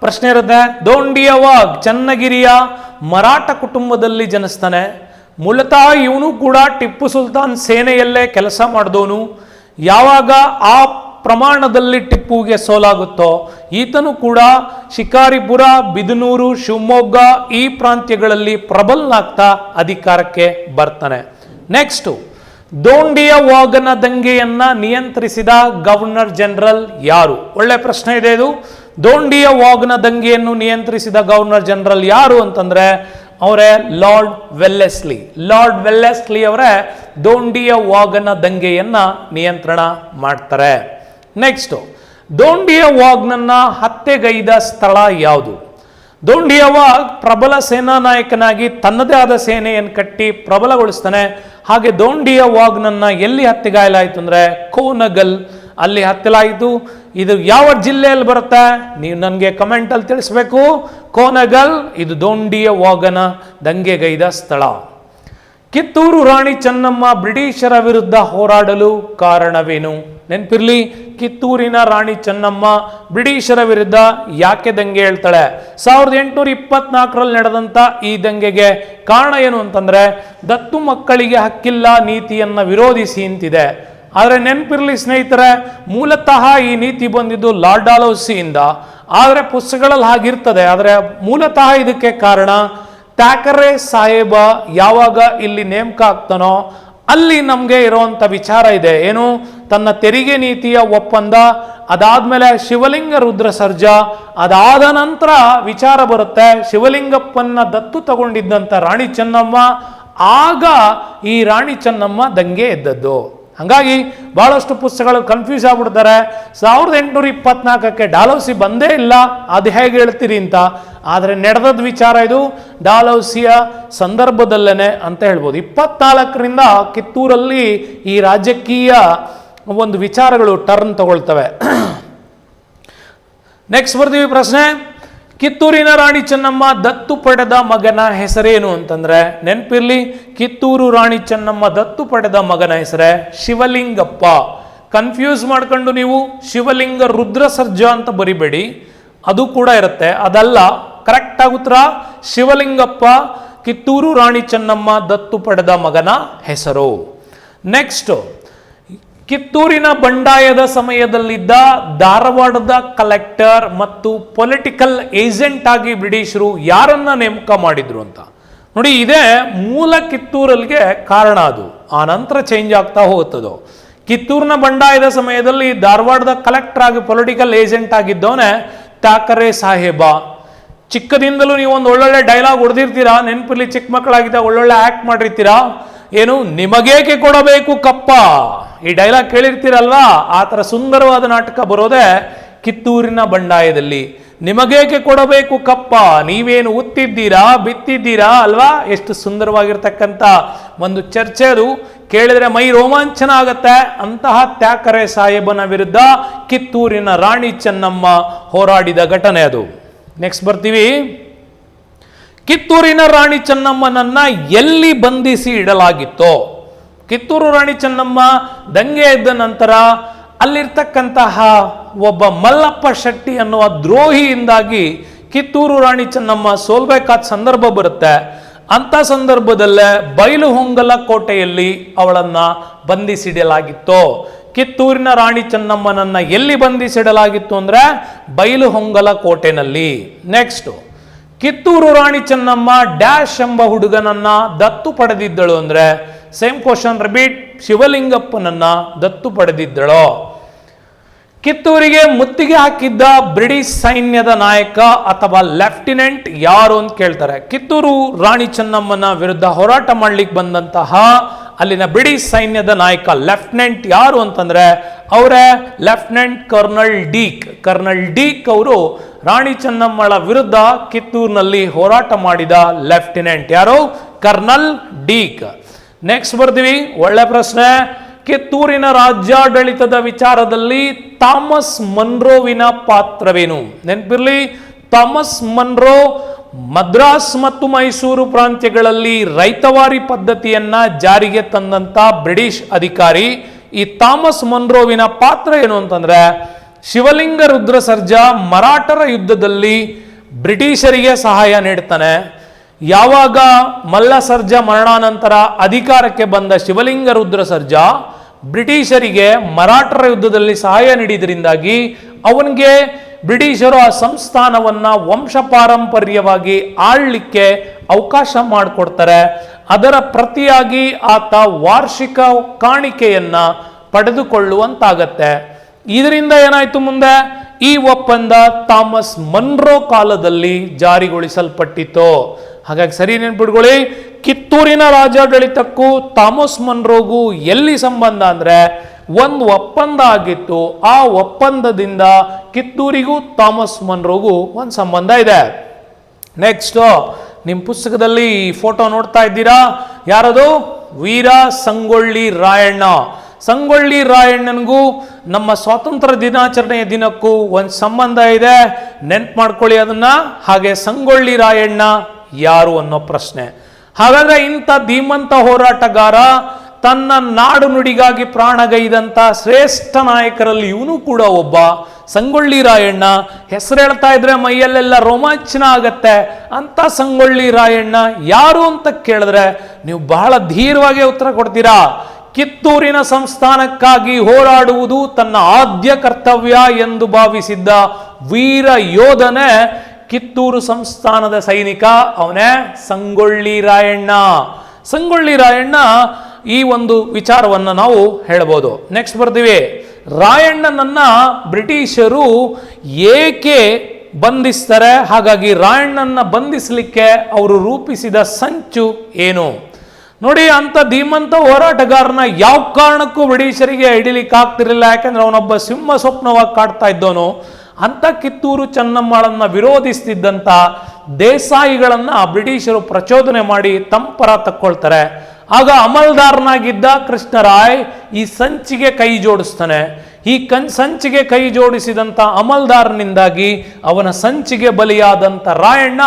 ಪ್ರಶ್ನೆ ಇರುತ್ತೆ. ದೋಂಡಿಯ ವಾಗ್ ಚನ್ನಗಿರಿಯ ಮರಾಠ ಕುಟುಂಬದಲ್ಲಿ ಜನಿಸ್ತಾನೆ. ಮೂಲತಃ ಇವನು ಕೂಡ ಟಿಪ್ಪು ಸುಲ್ತಾನ್ ಸೇನೆಯಲ್ಲೇ ಕೆಲಸ ಮಾಡಿದವನು. ಯಾವಾಗ ಆ ಪ್ರಮಾಣದಲ್ಲಿ ಟಿಪ್ಪುಗೆ ಸೋಲಾಗುತ್ತೋ, ಈತನು ಕೂಡ ಶಿಕಾರಿಪುರ, ಬಿದನೂರು, ಶಿವಮೊಗ್ಗ ಈ ಪ್ರಾಂತ್ಯಗಳಲ್ಲಿ ಪ್ರಬಲನಾಗ್ತಾ ಅಧಿಕಾರಕ್ಕೆ ಬರ್ತಾನೆ. ನೆಕ್ಸ್ಟು ದೋಂಡಿಯ ವಾಗನ ದಂಗೆಯನ್ನ ನಿಯಂತ್ರಿಸಿದ ಗವರ್ನರ್ ಜನರಲ್ ಯಾರು? ಒಳ್ಳೆ ಪ್ರಶ್ನೆ ಇದೆ ಇದು. ದೋಂಡಿಯ ವಾಗ್ನ ದಂಗೆಯನ್ನು ನಿಯಂತ್ರಿಸಿದ ಗವರ್ನರ್ ಜನರಲ್ ಯಾರು ಅಂತಂದ್ರೆ ಅವರೇ ಲಾರ್ಡ್ ವೆಲ್ಲೆಸ್ಲಿ. ಲಾರ್ಡ್ ವೆಲ್ಲೆಸ್ಲಿ ಅವರೇ ದೋಂಡಿಯ ವಾಗನ ದಂಗೆಯನ್ನ ನಿಯಂತ್ರಣ ಮಾಡ್ತಾರೆ. ನೆಕ್ಸ್ಟ್, ದೋಂಡಿಯ ವಾಗ್ನನ್ನ ಹತ್ಯೆಗೈದ ಸ್ಥಳ ಯಾವುದು? ದೋಂಡಿಯ ವಾಗ್ ಪ್ರಬಲ ಸೇನಾ ನಾಯಕನಾಗಿ ತನ್ನದೇ ಆದ ಸೇನೆಯನ್ನು ಕಟ್ಟಿ ಪ್ರಬಲಗೊಳಿಸ್ತಾನೆ. ಹಾಗೆ ದೋಂಡಿಯ ವಾಗ್ನನ್ನ ಎಲ್ಲಿ ಹತ್ತಿಗಾಯಲಾಯಿತು ಅಂದ್ರೆ ಕೋನಗಲ್ ಅಲ್ಲಿ ಹತ್ತಲಾಯಿತು. ಇದು ಯಾವ ಜಿಲ್ಲೆಯಲ್ಲಿ ಬರುತ್ತೆ? ನೀವು ನನಗೆ ಕಮೆಂಟಲ್ಲಿ ತಿಳಿಸ್ಬೇಕು. ಕೋನಗಲ್, ಇದು ದೋಂಡಿಯ ವಾಗನ ದಂಗೆಗೈದ ಸ್ಥಳ. ಕಿತ್ತೂರು ರಾಣಿ ಚೆನ್ನಮ್ಮ ಬ್ರಿಟಿಷರ ವಿರುದ್ಧ ಹೋರಾಡಲು ಕಾರಣವೇನು? ನೆನಪಿರ್ಲಿ, ಕಿತ್ತೂರಿನ ರಾಣಿ ಚೆನ್ನಮ್ಮ ಬ್ರಿಟಿಷರ ವಿರುದ್ಧ ಯಾಕೆ ದಂಗೆ ಹೇಳ್ತಾಳೆ? ಸಾವಿರದ ಎಂಟುನೂರ ಇಪ್ಪತ್ನಾಲ್ಕರಲ್ಲಿ ನಡೆದಂತ ಈ ದಂಗೆಗೆ ಕಾರಣ ಏನು ಅಂತಂದ್ರೆ, ದತ್ತು ಮಕ್ಕಳಿಗೆ ಹಕ್ಕಿಲ್ಲ ನೀತಿಯನ್ನ ವಿರೋಧಿಸಿ ಅಂತಿದೆ ಆದರೆ ನೆನಪಿರ್ಲಿ ಸ್ನೇಹಿತರೆ, ಮೂಲತಃ ಈ ನೀತಿ ಬಂದಿದ್ದು ಲಾರ್ಡ್ ಆಲೋಸಿಯಿಂದ. ಆದರೆ ಪುಸ್ತಕಗಳಲ್ಲಿ ಹಾಗಿರ್ತದೆ, ಆದರೆ ಮೂಲತಃ ಇದಕ್ಕೆ ಕಾರಣ ಥ್ಯಾಕರೆ ಸಾಹೇಬ ಯಾವಾಗ ಇಲ್ಲಿ ನೇಮಕ ಆಗ್ತಾನೋ ಅಲ್ಲಿ ನಮಗೆ ಇರುವಂತ ವಿಚಾರ ಇದೆ. ಏನು? ತನ್ನ ತೆರಿಗೆ ನೀತಿಯ ಒಪ್ಪಂದ, ಅದಾದ್ಮೇಲೆ ಶಿವಲಿಂಗ ರುದ್ರ ಸರ್ಜ, ಅದಾದ ನಂತರ ವಿಚಾರ ಬರುತ್ತೆ. ಶಿವಲಿಂಗಪ್ಪನ್ನ ದತ್ತು ತಗೊಂಡಿದ್ದಂತ ರಾಣಿ ಚೆನ್ನಮ್ಮ, ಆಗ ಈ ರಾಣಿ ಚೆನ್ನಮ್ಮ ದಂಗೆ ಎದ್ದದ್ದು. ಹಂಗಾಗಿ ಬಹಳಷ್ಟು ಪುಸ್ತಕಗಳು ಕನ್ಫ್ಯೂಸ್ ಆಗ್ಬಿಡ್ತಾರೆ. ಸಾವಿರದ ಎಂಟುನೂರ ಇಪ್ಪತ್ನಾಲ್ಕಕ್ಕೆ ಡಾಲೌಸಿ ಬಂದೇ ಇಲ್ಲ. ಅದು ಹೇಗೆ ಹೇಳ್ತೀರಿ ಅಂತ? ಆದರೆ ನಡೆದದ ವಿಚಾರ ಇದು. ಡಾಲೌಸಿಯ ಸಂದರ್ಭದಲ್ಲೇ ಅಂತ ಹೇಳ್ಬೋದು. ಇಪ್ಪತ್ನಾಲ್ಕರಿಂದ ಕಿತ್ತೂರಲ್ಲಿ ಈ ರಾಜಕೀಯ ಒಂದು ವಿಚಾರಗಳು ಟರ್ನ್ ತಗೊಳ್ತವೆ. ನೆಕ್ಸ್ಟ್ ಬರ್ತೀವಿ ಪ್ರಶ್ನೆ. ಕಿತ್ತೂರಿನ ರಾಣಿ ಚೆನ್ನಮ್ಮ ದತ್ತು ಪಡೆದ ಮಗನ ಹೆಸರೇನು ಅಂತಂದ್ರೆ ನೆನಪಿರ್ಲಿ. ಕಿತ್ತೂರು ರಾಣಿ ಚೆನ್ನಮ್ಮ ದತ್ತು ಪಡೆದ ಮಗನ ಹೆಸರೇ ಶಿವಲಿಂಗಪ್ಪ. ಕನ್ಫ್ಯೂಸ್ ಮಾಡ್ಕೊಂಡು ನೀವು ಶಿವಲಿಂಗ ರುದ್ರ ಸರ್ಜಾ ಅಂತ ಬರಿಬೇಡಿ. ಅದು ಕೂಡ ಇರುತ್ತೆ. ಅದಲ್ಲ ಕರೆಕ್ಟ್ ಆಗುತ್ತರ ಶಿವಲಿಂಗಪ್ಪ ಕಿತ್ತೂರು ರಾಣಿ ಚೆನ್ನಮ್ಮ ದತ್ತು ಪಡೆದ ಮಗನ ಹೆಸರು. ನೆಕ್ಸ್ಟ್ ಕಿತ್ತೂರಿನ ಬಂಡಾಯದ ಸಮಯದಲ್ಲಿದ್ದ ಧಾರವಾಡದ ಕಲೆಕ್ಟರ್ ಮತ್ತು ಪೊಲಿಟಿಕಲ್ ಏಜೆಂಟ್ ಆಗಿ ಬ್ರಿಟಿಷರು ಯಾರನ್ನ ನೇಮಕ ಮಾಡಿದ್ರು ಅಂತ. ನೋಡಿ, ಇದೇ ಮೂಲ ಕಿತ್ತೂರಲ್ಲಿಗೆ ಕಾರಣ ಅದು. ಆ ನಂತರ ಚೇಂಜ್ ಆಗ್ತಾ ಹೋಗುತ್ತದೆ. ಕಿತ್ತೂರಿನ ಬಂಡಾಯದ ಸಮಯದಲ್ಲಿ ಧಾರವಾಡದ ಕಲೆಕ್ಟರ್ ಆಗಿ ಪೊಲಿಟಿಕಲ್ ಏಜೆಂಟ್ ಆಗಿದ್ದವನೇ ಠಾಕರೆ ಸಾಹೇಬ. ಚಿಕ್ಕದಿಂದಲೂ ನೀವು ಒಂದು ಒಳ್ಳೊಳ್ಳೆ ಡೈಲಾಗ್ ಹೊಡೆದಿರ್ತೀರಾ? ನೆನಪಲ್ಲಿ ಚಿಕ್ಕ ಮಕ್ಕಳಾಗಿದ್ದ ಒಳ್ಳೊಳ್ಳೆ ಆಕ್ಟ್ ಮಾಡಿರ್ತೀರಾ? ಏನು ನಿಮಗೇಕೆ ಕೊಡಬೇಕು ಕಪ್ಪ? ಈ ಡೈಲಾಗ್ ಕೇಳಿರ್ತೀರಲ್ವಾ? ಆ ಥರ ಸುಂದರವಾದ ನಾಟಕ ಬರೋದೇ ಕಿತ್ತೂರಿನ ಬಂಡಾಯದಲ್ಲಿ. ನಿಮಗೇಕೆ ಕೊಡಬೇಕು ಕಪ್ಪ? ನೀವೇನು ಉತ್ತಿದ್ದೀರಾ, ಬಿತ್ತಿದ್ದೀರಾ ಅಲ್ವಾ? ಎಷ್ಟು ಸುಂದರವಾಗಿರ್ತಕ್ಕಂಥ ಒಂದು ಚರ್ಚೆ ಅದು. ಕೇಳಿದರೆ ಮೈ ರೋಮಾಂಚನ ಆಗತ್ತೆ. ಅಂತಹ ತ್ಯಾಕರೆ ಸಾಹೇಬನ ವಿರುದ್ಧ ಕಿತ್ತೂರಿನ ರಾಣಿ ಚೆನ್ನಮ್ಮ ಹೋರಾಡಿದ ಘಟನೆ ಅದು. ನೆಕ್ಸ್ಟ್ ಬರ್ತೀವಿ. ಕಿತ್ತೂರಿನ ರಾಣಿ ಚೆನ್ನಮ್ಮನನ್ನ ಎಲ್ಲಿ ಬಂಧಿಸಿ ಇಡಲಾಗಿತ್ತೋ? ಕಿತ್ತೂರು ರಾಣಿ ಚೆನ್ನಮ್ಮ ದಂಗೆ ಎದ್ದ ನಂತರ ಅಲ್ಲಿರ್ತಕ್ಕಂತಹ ಒಬ್ಬ ಮಲ್ಲಪ್ಪ ಶೆಟ್ಟಿ ಅನ್ನುವ ದ್ರೋಹಿಯಿಂದಾಗಿ ಕಿತ್ತೂರು ರಾಣಿ ಚೆನ್ನಮ್ಮ ಸೋಲ್ಬೇಕಾದ ಸಂದರ್ಭ ಬರುತ್ತೆ. ಅಂತ ಸಂದರ್ಭದಲ್ಲೇ ಬಯಲು ಹೊಂಗಲ ಕೋಟೆಯಲ್ಲಿ ಅವಳನ್ನ ಬಂಧಿಸಿಡಲಾಗಿತ್ತು? ಕಿತ್ತೂರಿನ ರಾಣಿ ಚೆನ್ನಮ್ಮನನ್ನ ಎಲ್ಲಿ ಬಂಧಿಸಿಡಲಾಗಿತ್ತು ಅಂದ್ರೆ ಬಯಲು ಹೊಂಗಲ ಕೋಟೆನಲ್ಲಿ. ನೆಕ್ಸ್ಟ್. ಕಿತ್ತೂರು ರಾಣಿ ಚೆನ್ನಮ್ಮ ಡ್ಯಾಶ್ ಎಂಬ ಹುಡುಗನನ್ನ ದತ್ತು ಪಡೆದಿದ್ದಳು ಅಂದ್ರೆ ಸೇಮ್ ಕ್ವಶನ್ ರಿಪೀಟ್ ಶಿವಲಿಂಗಪ್ಪನನ್ನ ದತ್ತು ಪಡೆದಿದ್ದಳು. ಕಿತ್ತೂರಿಗೆ ಮುತ್ತಿಗೆ ಹಾಕಿದ್ದ ಬ್ರಿಟಿಷ್ ಸೈನ್ಯದ ನಾಯಕ ಅಥವಾ ಲೆಫ್ಟಿನೆಂಟ್ ಯಾರು ಅಂತ ಕೇಳ್ತಾರೆ. ಕಿತ್ತೂರು ರಾಣಿ ಚೆನ್ನಮ್ಮನ ವಿರುದ್ಧ ಹೋರಾಟ ಮಾಡ್ಲಿಕ್ಕೆ ಬಂದಂತಹ ಅಲ್ಲಿನ ಬ್ರಿಟಿಷ್ ಸೈನ್ಯದ ನಾಯಕ, ಲೆಫ್ಟಿನೆಂಟ್ ಯಾರು ಅಂತಂದ್ರೆ, ಅವರೇ lieutenant colonel Deek. Colonel Deek ಅವರು ರಾಣಿ ಚೆನ್ನಮ್ಮಳ ವಿರುದ್ಧ ಕಿತ್ತೂರಿನಲ್ಲಿ ಹೋರಾಟ ಮಾಡಿದ ಲೆಫ್ಟಿನೆಂಟ್ ಯಾರು? ಕರ್ನಲ್ ಡೀಕ್. ನೆಕ್ಸ್ಟ್ ಬರ್ತೀವಿ ಒಳ್ಳೆ ಪ್ರಶ್ನೆ. ಕಿತ್ತೂರಿನ ರಾಜ್ಯಾಡಳಿತದ ವಿಚಾರದಲ್ಲಿ ಥಾಮಸ್ ಮನ್ರೋವಿನ ಪಾತ್ರವೇನು? ನೆನಪಿರ್ಲಿ, ಥಾಮಸ್ ಮನ್ರೋ ಮದ್ರಾಸ್ ಮತ್ತು ಮೈಸೂರು ಪ್ರಾಂತ್ಯಗಳಲ್ಲಿ ರೈತವಾರಿ ಪದ್ಧತಿಯನ್ನ ಜಾರಿಗೆ ತಂದಂತ ಬ್ರಿಟಿಷ್ ಅಧಿಕಾರಿ ಈ ಥಾಮಸ್ ಮೊನ್ರೋವಿನ ಪಾತ್ರ ಏನು ಅಂತಂದ್ರೆ, ಶಿವಲಿಂಗ ರುದ್ರ ಸರ್ಜಾ ಮರಾಠರ ಯುದ್ಧದಲ್ಲಿ ಬ್ರಿಟಿಷರಿಗೆ ಸಹಾಯ ನೀಡ್ತಾನೆ. ಯಾವಾಗ ಮಲ್ಲ ಸರ್ಜಾ ಮರಣಾನಂತರ ಅಧಿಕಾರಕ್ಕೆ ಬಂದ ಶಿವಲಿಂಗ ರುದ್ರ ಸರ್ಜಾ ಬ್ರಿಟಿಷರಿಗೆ ಮರಾಠರ ಯುದ್ಧದಲ್ಲಿ ಸಹಾಯ ನೀಡಿದ್ರಿಂದಾಗಿ ಅವನಿಗೆ ಬ್ರಿಟಿಷರು ಆ ಸಂಸ್ಥಾನವನ್ನ ವಂಶ ಪಾರಂಪರ್ಯವಾಗಿ ಆಳ್ಲಿಕ್ಕೆ ಅವಕಾಶ ಮಾಡಿಕೊಡ್ತಾರೆ. ಅದರ ಪ್ರತಿಯಾಗಿ ಆತ ವಾರ್ಷಿಕ ಕಾಣಿಕೆಯನ್ನ ಪಡೆದುಕೊಳ್ಳುವಂತಾಗತ್ತೆ. ಇದರಿಂದ ಏನಾಯ್ತು ಮುಂದೆ? ಈ ಒಪ್ಪಂದ ಥಾಮಸ್ ಮನ್ರೋ ಕಾಲದಲ್ಲಿ ಜಾರಿಗೊಳಿಸಲ್ಪಟ್ಟಿತು ಹಾಗಾಗಿ ಸರಿ ನೆನ್ಪಿಟ್ಕೊಳ್ಳಿ, ಕಿತ್ತೂರಿನ ರಾಜಾಡಳಿತಕ್ಕೂ ಥಾಮಸ್ ಮನ್ರೋಗೂ ಎಲ್ಲಿ ಸಂಬಂಧ ಅಂದ್ರೆ ಒಂದು ಒಪ್ಪಂದ ಆಗಿತ್ತು ಆ ಒಪ್ಪಂದದಿಂದ ಕಿತ್ತೂರಿಗೂ ಥಾಮಸ್ ಮನ್ರೋಗೂ ಒಂದು ಸಂಬಂಧ ಇದೆ. ನೆಕ್ಸ್ಟ್ ನಿಮ್ಮ ಪುಸ್ತಕದಲ್ಲಿ ಈ ಫೋಟೋ ನೋಡ್ತಾ ಇದ್ದೀರಾ? ಯಾರದು? ವೀರ ಸಂಗೊಳ್ಳಿ ರಾಯಣ್ಣ. ಸಂಗೊಳ್ಳಿ ರಾಯಣ್ಣನಿಗೂ ನಮ್ಮ ಸ್ವಾತಂತ್ರ್ಯ ದಿನಾಚರಣೆಯ ದಿನಕ್ಕೂ ಒಂದು ಸಂಬಂಧ ಇದೆ. ನೆನ್ಪು ಮಾಡ್ಕೊಳ್ಳಿ ಅದನ್ನ. ಹಾಗೆ ಸಂಗೊಳ್ಳಿ ರಾಯಣ್ಣ ಯಾರು ಅನ್ನೋ ಪ್ರಶ್ನೆ. ಹಾಗಾದ್ರೆ ಇಂಥ ಧೀಮಂತ ಹೋರಾಟಗಾರ ತನ್ನ ನಾಡು ನುಡಿಗಾಗಿ ಪ್ರಾಣಗೈದಂಥ ಶ್ರೇಷ್ಠ ನಾಯಕರಲ್ಲಿ ಇವನು ಕೂಡ ಒಬ್ಬ. ಸಂಗೊಳ್ಳಿ ರಾಯಣ್ಣ, ಹೆಸರು ಹೇಳ್ತಾ ಇದ್ರೆ ಮೈಯಲ್ಲೆಲ್ಲ ರೋಮಾಂಚನ ಆಗತ್ತೆ. ಅಂತ ಸಂಗೊಳ್ಳಿ ರಾಯಣ್ಣ ಯಾರು ಅಂತ ಕೇಳಿದ್ರೆ ನೀವು ಬಹಳ ಧೀರವಾಗಿ ಉತ್ತರ ಕೊಡ್ತೀರಾ. ಕಿತ್ತೂರಿನ ಸಂಸ್ಥಾನಕ್ಕಾಗಿ ಹೋರಾಡುವುದು ತನ್ನ ಆದ್ಯ ಕರ್ತವ್ಯ ಎಂದು ಭಾವಿಸಿದ್ದ ವೀರ ಯೋಧನೇ ಕಿತ್ತೂರು ಸಂಸ್ಥಾನದ ಸೈನಿಕ. ಅವನೇ ಸಂಗೊಳ್ಳಿ ರಾಯಣ್ಣ. ಸಂಗೊಳ್ಳಿ ರಾಯಣ್ಣ ಈ ಒಂದು ವಿಚಾರವನ್ನು ನಾವು ಹೇಳ್ಬೋದು ನೆಕ್ಸ್ಟ್ ಬರ್ತೀವಿ ರಾಯಣ್ಣನನ್ನ ಬ್ರಿಟಿಷರು ಏಕೆ ಬಂಧಿಸ್ತಾರೆ? ಹಾಗಾಗಿ ರಾಯಣ್ಣನ ಬಂಧಿಸಲಿಕ್ಕೆ ಅವರು ರೂಪಿಸಿದ ಸಂಚು ಏನು? ನೋಡಿ ಅಂತ ಧೀಮಂತ ಹೋರಾಟಗಾರನ ಯಾವ ಕಾರಣಕ್ಕೂ ಬ್ರಿಟಿಷರಿಗೆ ಹಿಡಿಲಿಕ್ಕೆ ಆಗ್ತಿರಲಿಲ್ಲ. ಯಾಕಂದ್ರೆ ಅವನೊಬ್ಬ ಸಿಂಹ ಸ್ವಪ್ನವಾಗಿ ಕಾಡ್ತಾ ಇದ್ದವನು. ಅಂತ ಕಿತ್ತೂರು ಚೆನ್ನಮ್ಮಳನ್ನ ವಿರೋಧಿಸ್ತಿದ್ದಂಥ ದೇಸಾಯಿಗಳನ್ನು ಬ್ರಿಟಿಷರು ಪ್ರಚೋದನೆ ಮಾಡಿ ತಂಪರ ತಕ್ಕೊಳ್ತಾರೆ. ಆಗ ಅಮಲ್ದಾರನಾಗಿದ್ದ ಕೃಷ್ಣರಾಯ್ ಈ ಸಂಚಿಗೆ ಕೈ ಜೋಡಿಸ್ತಾನೆ. ಈ ಕನ್, ಸಂಚಿಗೆ ಕೈ ಜೋಡಿಸಿದಂಥ ಅಮಲ್ದಾರನಿಂದಾಗಿ ಅವನ ಸಂಚಿಗೆ ಬಲಿಯಾದಂಥ ರಾಯಣ್ಣ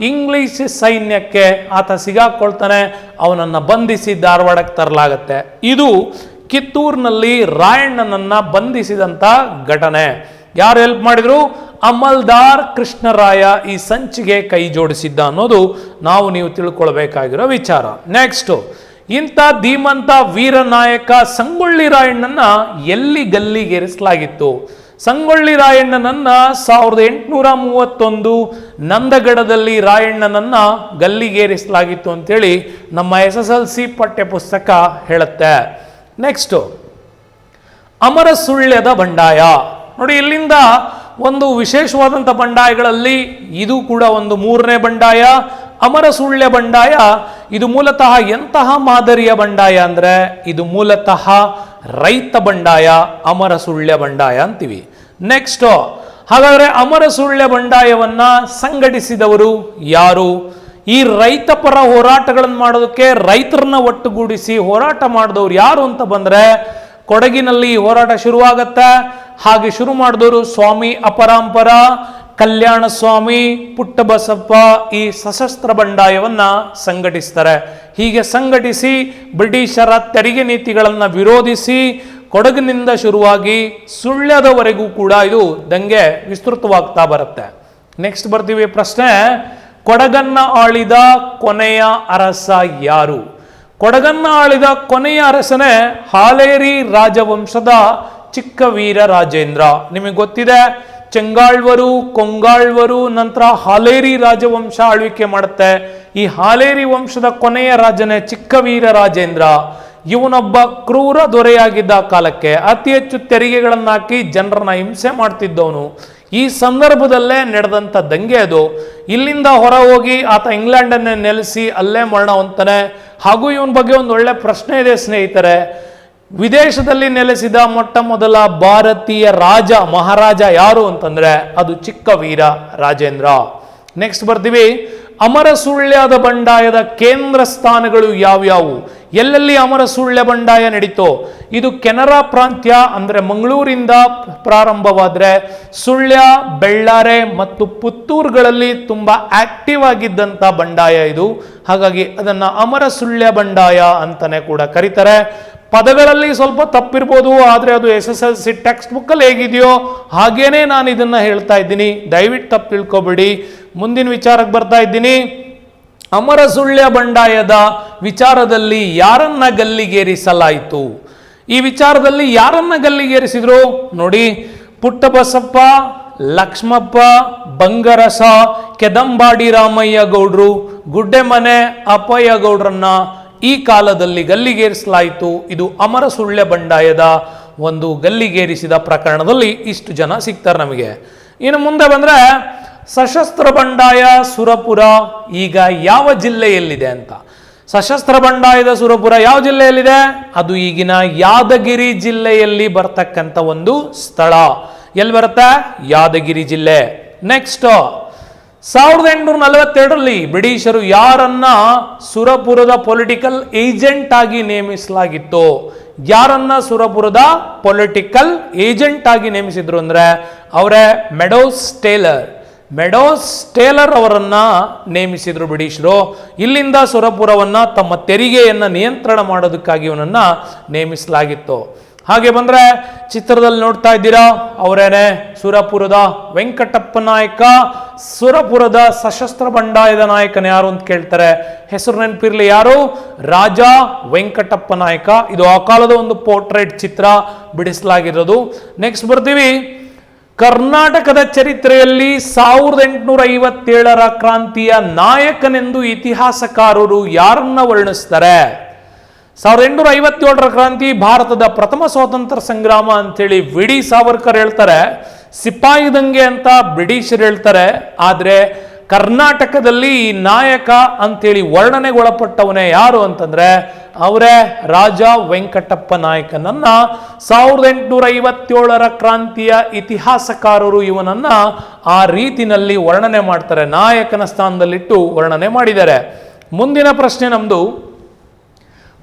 ಇಂಗ್ಲಿಷ್ ಸೈನ್ಯಕ್ಕೆ ಆತ ಸಿಗಾಕೊಳ್ತಾನೆ. ಅವನನ್ನು ಬಂಧಿಸಿ ಧಾರವಾಡಕ್ಕೆ ತರಲಾಗತ್ತೆ. ಇದು ಕಿತ್ತೂರಿನಲ್ಲಿ ರಾಯಣ್ಣನನ್ನು ಬಂಧಿಸಿದಂಥ ಘಟನೆ. ಯಾರು ಹೆಲ್ಪ್ ಮಾಡಿದ್ರು? ಅಮಲ್ದಾರ್ ಕೃಷ್ಣರಾಯ ಈ ಸಂಚಿಗೆ ಕೈ ಜೋಡಿಸಿದ್ದ ಅನ್ನೋದು ನಾವು ನೀವು ತಿಳ್ಕೊಳ್ಬೇಕಾಗಿರೋ ವಿಚಾರ. ನೆಕ್ಸ್ಟ್ ಇಂಥ ಧೀಮಂತ ವೀರನಾಯಕ ಸಂಗೊಳ್ಳಿ ರಾಯಣ್ಣನ ಎಲ್ಲಿ ಗಲ್ಲಿಗೇರಿಸಲಾಗಿತ್ತು? ಸಂಗೊಳ್ಳಿ ರಾಯಣ್ಣನನ್ನ ಸಾವಿರದ ಎಂಟುನೂರ ಮೂವತ್ತೊಂದು ನಂದಗಡದಲ್ಲಿ ರಾಯಣ್ಣನನ್ನ ಗಲ್ಲಿಗೇರಿಸಲಾಗಿತ್ತು ಅಂತೇಳಿ ನಮ್ಮ ಎಸ್ ಎಸ್ ಎಲ್ ಸಿ ಪಠ್ಯ ಪುಸ್ತಕ ಹೇಳುತ್ತೆ. ನೆಕ್ಸ್ಟು ಅಮರ ಸುಳ್ಯದ ಬಂಡಾಯ. ನೋಡಿ ಇಲ್ಲಿಂದ ಒಂದು ವಿಶೇಷವಾದಂಥ ಬಂಡಾಯಗಳಲ್ಲಿ ಇದು ಕೂಡ ಒಂದು ಮೂರನೇ ಬಂಡಾಯ, ಅಮರ ಸುಳ್ಯ ಬಂಡಾಯ, ಇದು ಮೂಲತಃ ಎಂತಹ ಮಾದರಿಯ ಬಂಡಾಯ ಅಂದರೆ ಇದು ಮೂಲತಃ ರೈತ ಬಂಡಾಯ, ಅಮರ ಸುಳ್ಯ ಬಂಡಾಯ ಅಂತೀವಿ. ನೆಕ್ಸ್ಟ್ ಹಾಗಾದರೆ ಅಮರ ಸುಳ್ಯ ಬಂಡಾಯವನ್ನ ಸಂಘಟಿಸಿದವರು ಯಾರು? ಈ ರೈತ ಪರ ಹೋರಾಟಗಳನ್ನು ಮಾಡೋದಕ್ಕೆ ರೈತರನ್ನ ಒಟ್ಟುಗೂಡಿಸಿ ಹೋರಾಟ ಮಾಡಿದವ್ರು ಯಾರು ಅಂತ ಬಂದರೆ, ಕೊಡಗಿನಲ್ಲಿ ಹೋರಾಟ ಶುರುವಾಗತ್ತೆ. ಹಾಗೆ ಶುರು ಮಾಡಿದವರು ಸ್ವಾಮಿ ಅಪರಾಂಪರ ಕಲ್ಯಾಣ ಸ್ವಾಮಿ ಪುಟ್ಟಬಸಪ್ಪ ಈ ಸಶಸ್ತ್ರ ಬಂಡಾಯವನ್ನ ಸಂಘಟಿಸ್ತಾರೆ. ಹೀಗೆ ಸಂಘಟಿಸಿ ಬ್ರಿಟಿಷರ ತೆರಿಗೆ ನೀತಿಗಳನ್ನು ವಿರೋಧಿಸಿ ಕೊಡಗಿನಿಂದ ಶುರುವಾಗಿ ಸುಳ್ಯದವರೆಗೂ ಕೂಡ ಇದು ದಂಗೆ ವಿಸ್ತೃತವಾಗ್ತಾ ಬರುತ್ತೆ. ನೆಕ್ಸ್ಟ್ ಬರ್ತೀವಿ ಪ್ರಶ್ನೆ, ಕೊಡಗನ್ನ ಆಳಿದ ಕೊನೆಯ ಅರಸ ಯಾರು? ಕೊಡಗನ್ನ ಆಳಿದ ಕೊನೆಯ ಅರಸನೇ ಹಾಲೇರಿ ರಾಜವಂಶದ ಚಿಕ್ಕವೀರ ರಾಜೇಂದ್ರ. ನಿಮಗೆ ಗೊತ್ತಿದೆ, ಚೆಂಗಾಳ್ವರು, ಕೊಂಗಾಳ್ವರು ನಂತರ ಹಾಲೇರಿ ರಾಜವಂಶ ಆಳ್ವಿಕೆ ಮಾಡುತ್ತೆ. ಈ ಹಾಲೇರಿ ವಂಶದ ಕೊನೆಯ ರಾಜನೇ ಚಿಕ್ಕವೀರ ರಾಜೇಂದ್ರ. ಇವನೊಬ್ಬ ಕ್ರೂರ ದೊರೆಯಾಗಿದ್ದ ಕಾಲಕ್ಕೆ ಅತಿ ಹೆಚ್ಚು ತೆರಿಗೆಗಳನ್ನು ಹಾಕಿ ಜನರನ್ನ ಹಿಂಸೆ ಮಾಡ್ತಿದ್ದವನು. ಈ ಸಂದರ್ಭದಲ್ಲೇ ನಡೆದಂಥ ದಂಗೆ ಅದು. ಇಲ್ಲಿಂದ ಹೊರ ಹೋಗಿ ಆತ ಇಂಗ್ಲೆಂಡನ್ನೇ ನೆಲೆಸಿ ಅಲ್ಲೇ ಮರಣ ಹೊಂತಾನೆ ಹಾಗೂ ಇವನ ಬಗ್ಗೆ ಒಂದು ಒಳ್ಳೆ ಪ್ರಶ್ನೆ ಇದೆ ಸ್ನೇಹಿತರೆ. ವಿದೇಶದಲ್ಲಿ ನೆಲೆಸಿದ ಮೊಟ್ಟ ಮೊದಲ ಭಾರತೀಯ ರಾಜ, ಮಹಾರಾಜ ಯಾರು ಅಂತಂದ್ರೆ ಅದು ಚಿಕ್ಕ ವೀರ ರಾಜೇಂದ್ರ. ನೆಕ್ಸ್ಟ್ ಬರ್ತೀವಿ. ಅಮರ ಸುಳ್ಯದ ಬಂಡಾಯದ ಕೇಂದ್ರ ಸ್ಥಾನಗಳು ಯಾವ್ಯಾವು? ಎಲ್ಲೆಲ್ಲಿ ಅಮರ ಸುಳ್ಳೆ ಬಂಡಾಯ ನಡೀತೋ, ಇದು ಕೆನರಾ ಪ್ರಾಂತ್ಯ ಅಂದರೆ ಮಂಗಳೂರಿಂದ ಪ್ರಾರಂಭವಾದರೆ ಸುಳ್ಯ, ಬೆಳ್ಳಾರೆ ಮತ್ತು ಪುತ್ತೂರುಗಳಲ್ಲಿ ತುಂಬ ಆಕ್ಟಿವ್ ಆಗಿದ್ದಂಥ ಬಂಡಾಯ ಇದು. ಹಾಗಾಗಿ ಅದನ್ನು ಅಮರ ಸುಳ್ಯ ಬಂಡಾಯ ಅಂತಲೇ ಕೂಡ ಕರೀತಾರೆ. ಪದಗಳಲ್ಲಿ ಸ್ವಲ್ಪ ತಪ್ಪಿರ್ಬೋದು, ಆದರೆ ಅದು S S L C text ಬುಕ್ಕಲ್ಲಿ ಹೇಗಿದೆಯೋ ಹಾಗೇನೆ ನಾನು ಇದನ್ನು ಹೇಳ್ತಾ ಇದ್ದೀನಿ. ದಯವಿಟ್ಟು ತಪ್ಪು ತಿಳ್ಕೊಬೇಡಿ. ಮುಂದಿನ ವಿಚಾರಕ್ಕೆ ಬರ್ತಾ ಇದ್ದೀನಿ. ಅಮರ ಸುಳ್ಯ ಬಂಡಾಯದ ವಿಚಾರದಲ್ಲಿ ಯಾರನ್ನ ಗಲ್ಲಿಗೇರಿಸಲಾಯಿತು? ಈ ವಿಚಾರದಲ್ಲಿ ಯಾರನ್ನ ಗಲ್ಲಿಗೇರಿಸಿದ್ರು? ನೋಡಿ, ಪುಟ್ಟಬಸಪ್ಪ, ಲಕ್ಷ್ಮಪ್ಪ, ಬಂಗರಸ, ಕೆದಂಬಾಡಿ ರಾಮಯ್ಯ ಗೌಡ್ರು, ಗುಡ್ಡೆಮನೆ ಅಪ್ಪಯ್ಯ ಗೌಡ್ರನ್ನ ಈ ಕಾಲದಲ್ಲಿ ಗಲ್ಲಿಗೇರಿಸಲಾಯಿತು. ಇದು ಅಮರ ಸುಳ್ಯ ಬಂಡಾಯದ ಒಂದು ಗಲ್ಲಿಗೇರಿಸಿದ ಪ್ರಕರಣದಲ್ಲಿ ಇಷ್ಟು ಜನ ಸಿಗ್ತಾರೆ ನಮಗೆ. ಇನ್ನು ಮುಂದೆ ಬಂದ್ರೆ ಸಶಸ್ತ್ರ ಬಂಡಾಯ ಸುರಪುರ ಈಗ ಯಾವ ಜಿಲ್ಲೆಯಲ್ಲಿದೆ ಅಂತ? ಸಶಸ್ತ್ರ ಬಂಡಾಯದ ಸುರಪುರ ಯಾವ ಜಿಲ್ಲೆಯಲ್ಲಿದೆ? ಅದು ಈಗಿನ ಯಾದಗಿರಿ ಜಿಲ್ಲೆಯಲ್ಲಿ ಬರ್ತಕ್ಕಂಥ ಒಂದು ಸ್ಥಳ. ಎಲ್ಲಿ ಬರುತ್ತೆ? ಯಾದಗಿರಿ ಜಿಲ್ಲೆ. ನೆಕ್ಸ್ಟ್ ಸಾವಿರದ ಎಂಟುನೂರ ನಲವತ್ತೆರಡರಲ್ಲಿ ಬ್ರಿಟಿಷರು ಯಾರನ್ನ ಸುರಪುರದ ಪೊಲಿಟಿಕಲ್ ಏಜೆಂಟ್ ಆಗಿ ನೇಮಿಸಲಾಗಿತ್ತು? ಯಾರನ್ನ ಸುರಪುರದ ಪೊಲಿಟಿಕಲ್ ಏಜೆಂಟ್ ಆಗಿ ನೇಮಿಸಿದ್ರು ಅಂದ್ರೆ ಅವರೇ ಮೆಡೋಸ್ ಟೇಲರ್ ಮೆಡೋಸ್ ಟೇಲರ್ ಅವರನ್ನು ನೇಮಿಸಿದರು ಬ್ರಿಟಿಷರು ಇಲ್ಲಿಂದ ಸುರಪುರವನ್ನು ತಮ್ಮ ತೆರಿಗೆಯನ್ನ ನಿಯಂತ್ರಣ ಮಾಡೋದಕ್ಕಾಗಿ ಇವನನ್ನು ನೇಮಿಸಲಾಗಿತ್ತು. ಹಾಗೆ ಬಂದ್ರೆ ಚಿತ್ರದಲ್ಲಿ ನೋಡ್ತಾ ಇದ್ದೀರಾ, ಅವರೇನೆ ಸುರಪುರದ ವೆಂಕಟಪ್ಪ ನಾಯಕ, ಸುರಪುರದ ಸಶಸ್ತ್ರ ಬಂಡಾಯದ ನಾಯಕನ ಯಾರು ಅಂತ ಕೇಳ್ತಾರೆ. ಹೆಸರು ನೆನಪಿರಲಿ ಯಾರು? ರಾಜ ವೆಂಕಟಪ್ಪ ನಾಯಕ. ಇದು ಆ ಕಾಲದ ಒಂದು ಪೋರ್ಟ್ರೇಟ್ ಚಿತ್ರ ಬಿಡಿಸಲಾಗಿರೋದು. ನೆಕ್ಸ್ಟ್ ಬರ್ತೀವಿ. ಕರ್ನಾಟಕದ ಚರಿತ್ರೆಯಲ್ಲಿ ಸಾವಿರದ ಎಂಟುನೂರ ಐವತ್ತೇಳರ ಕ್ರಾಂತಿಯ ನಾಯಕನೆಂದು ಇತಿಹಾಸಕಾರರು ಯಾರನ್ನ ವರ್ಣಿಸ್ತಾರೆ? ಸಾವಿರದ ಎಂಟುನೂರ ಐವತ್ತೇಳರ ಕ್ರಾಂತಿ ಭಾರತದ ಪ್ರಥಮ ಸ್ವಾತಂತ್ರ್ಯ ಸಂಗ್ರಾಮ ಅಂತೇಳಿ ವಿ ಡಿ ಸಾವರ್ಕರ್ ಹೇಳ್ತಾರೆ. ಸಿಪಾಯಿ ದಂಗೆ ಅಂತ ಬ್ರಿಟಿಷರು ಹೇಳ್ತಾರೆ. ಆದರೆ ಕರ್ನಾಟಕದಲ್ಲಿ ನಾಯಕ ಅಂತೇಳಿ ವರ್ಣನೆಗೊಳಪಟ್ಟವನೇ ಯಾರು ಅಂತಂದ್ರೆ ಅವರೇ ರಾಜ ವೆಂಕಟಪ್ಪ ನಾಯಕನನ್ನ ಸಾವಿರದ ಎಂಟುನೂರ ಐವತ್ತೇಳರ ಕ್ರಾಂತಿಯ ಇತಿಹಾಸಕಾರರು ಇವನನ್ನ ಆ ರೀತಿನಲ್ಲಿ ವರ್ಣನೆ ಮಾಡ್ತಾರೆ, ನಾಯಕನ ಸ್ಥಾನದಲ್ಲಿಟ್ಟು ವರ್ಣನೆ ಮಾಡಿದ್ದಾರೆ. ಮುಂದಿನ ಪ್ರಶ್ನೆ ನಮ್ದು,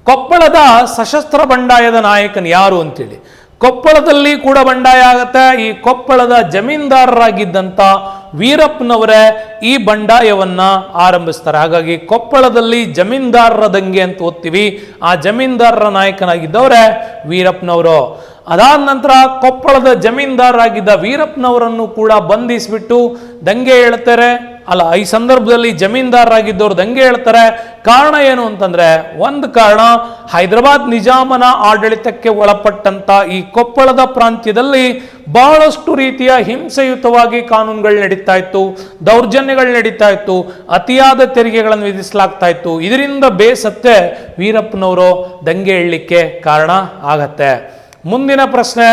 ಕೊಪ್ಪಳದ ಸಶಸ್ತ್ರ ಬಂಡಾಯದ ನಾಯಕನ್ ಯಾರು ಅಂತೇಳಿ. ಕೊಪ್ಪಳದಲ್ಲಿ ಕೂಡ ಬಂಡಾಯ ಆಗತ್ತೆ. ಈ ಕೊಪ್ಪಳದ ಜಮೀನ್ದಾರರಾಗಿದ್ದಂಥ ವೀರಪ್ಪನವರೇ ಈ ಬಂಡಾಯವನ್ನ ಆರಂಭಿಸ್ತಾರೆ. ಹಾಗಾಗಿ ಕೊಪ್ಪಳದಲ್ಲಿ ಜಮೀನ್ದಾರರ ದಂಗೆ ಅಂತ ಓದ್ತೀವಿ. ಆ ಜಮೀನ್ದಾರರ ನಾಯಕನಾಗಿದ್ದವರೇ ವೀರಪ್ಪನವರು. ಅದಾದ ನಂತರ ಕೊಪ್ಪಳದ ಜಮೀನ್ದಾರರಾಗಿದ್ದ ವೀರಪ್ಪನವರನ್ನು ಕೂಡ ಬಂಧಿಸಿಬಿಟ್ಟು ದಂಗೆ ಹೇಳ್ತಾರೆ ಅಲ್ಲ, ಈ ಸಂದರ್ಭದಲ್ಲಿ ಜಮೀನ್ದಾರರಾಗಿದ್ದವ್ರು ದಂಗೆ ಹೇಳ್ತಾರೆ? ಕಾರಣ ಏನು ಅಂತಂದ್ರೆ, ಒಂದು ಕಾರಣ, ಹೈದರಾಬಾದ್ ನಿಜಾಮನ ಆಡಳಿತಕ್ಕೆ ಒಳಪಟ್ಟಂತ ಈ ಕೊಪ್ಪಳದ ಪ್ರಾಂತ್ಯದಲ್ಲಿ ಬಹಳಷ್ಟು ರೀತಿಯ ಹಿಂಸೆಯುತವಾಗಿ ಕಾನೂನುಗಳು ನಡೀತಾ ಇತ್ತು, ದೌರ್ಜನ್ಯಗಳು ನಡೀತಾ ಇತ್ತು, ಅತಿಯಾದ ತೆರಿಗೆಗಳನ್ನು ವಿಧಿಸಲಾಗ್ತಾ ಇತ್ತು. ಇದರಿಂದ ಬೇಸತ್ತೆ ವೀರಪ್ಪನವರು, ದಂಗೆ ಹೇಳಲಿಕ್ಕೆ ಕಾರಣ ಆಗತ್ತೆ. ಮುಂದಿನ ಪ್ರಶ್ನೆ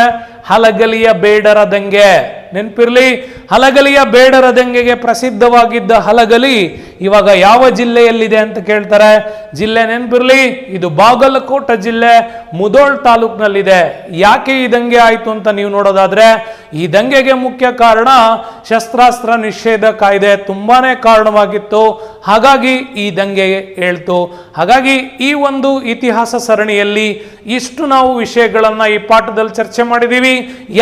ಹಲಗಲಿಯ ಬೇಡರ ದಂಗೆ ನೆನ್ಪಿರ್ಲಿ, ಹಲಗಲಿಯ ಬೇಡರ ದಂಗೆಗೆ ಪ್ರಸಿದ್ಧವಾಗಿದ್ದ ಹಲಗಲಿ ಇವಾಗ ಯಾವ ಜಿಲ್ಲೆಯಲ್ಲಿದೆ ಅಂತ ಕೇಳ್ತಾರೆ. ಜಿಲ್ಲೆ ನೆನ್ಪಿರ್ಲಿ, ಇದು ಬಾಗಲಕೋಟ ಜಿಲ್ಲೆ ಮುದೋಳ್ ತಾಲೂಕ್ನಲ್ಲಿದೆ. ಯಾಕೆ ಈ ದಂಗೆ ಆಯಿತು ಅಂತ ನೀವು ನೋಡೋದಾದ್ರೆ, ಈ ದಂಗೆಗೆ ಮುಖ್ಯ ಕಾರಣ ಶಸ್ತ್ರಾಸ್ತ್ರ ನಿಷೇಧ ಕಾಯ್ದೆ ತುಂಬಾನೇ ಕಾರಣವಾಗಿತ್ತು. ಹಾಗಾಗಿ ಈ ದಂಗೆ ಹೇಳ್ತು ಹಾಗಾಗಿ ಈ ಒಂದು ಇತಿಹಾಸ ಸರಣಿಯಲ್ಲಿ ಇಷ್ಟು ನಾವು ವಿಷಯಗಳನ್ನ ಈ ಪಾಠದಲ್ಲಿ ಚರ್ಚೆ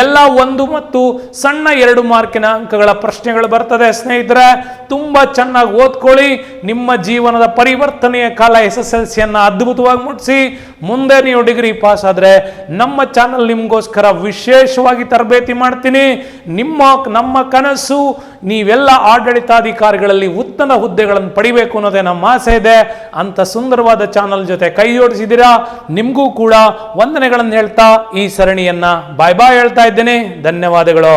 ಎಲ್ಲ ಒಂದು ಮತ್ತು ಸಣ್ಣ ಎರಡು ಮಾರ್ಕಿನ ಅಂಕಗಳ ಪ್ರಶ್ನೆಗಳು ಬರ್ತದೆ. ಸ್ನೇಹಿತರೆ, ತುಂಬಾ ಚೆನ್ನಾಗಿ ಓದ್ಕೊಳ್ಳಿ. ನಿಮ್ಮ ಜೀವನದ ಪರಿವರ್ತನೆಯ ಕಾಲ ಎಸ್ ಎಸ್ ಎಲ್ ಸಿಯನ್ನ ಅದ್ಭುತವಾಗಿ ಮುಟ್ಟಿಸಿ ಮುಂದೆ ನೀವು ಡಿಗ್ರಿ ಪಾಸ್ ಆದ್ರೆ ನಮ್ಮ ಚಾನಲ್ ನಿಮಗೋಸ್ಕರ ವಿಶೇಷವಾಗಿ ತರಬೇತಿ ಮಾಡ್ತೀನಿ. ನಿಮ್ಮ, ನಮ್ಮ ಕನಸು, ನೀವೆಲ್ಲ ಆಡಳಿತಾಧಿಕಾರಿಗಳಲ್ಲಿ ಉತ್ತಮ ಹುದ್ದೆಗಳನ್ನು ಪಡಿಬೇಕು ಅನ್ನೋದೇ ನಮ್ಮ ಆಸೆ ಇದೆ. ಅಂತ ಸುಂದರವಾದ ಚಾನಲ್ ಜೊತೆ ಕೈ ಜೋಡಿಸಿದ್ದೀರಾ? ನಿಮಗೂ ಕೂಡ ವಂದನೆಗಳನ್ನು ಹೇಳ್ತಾ ಈ ಸರಣಿಯನ್ನ. ಬಾಯ್. ಬಾಯ್ ಹೇಳ್ತಾ ಇದ್ದೇನೆ. ಧನ್ಯವಾದಗಳು.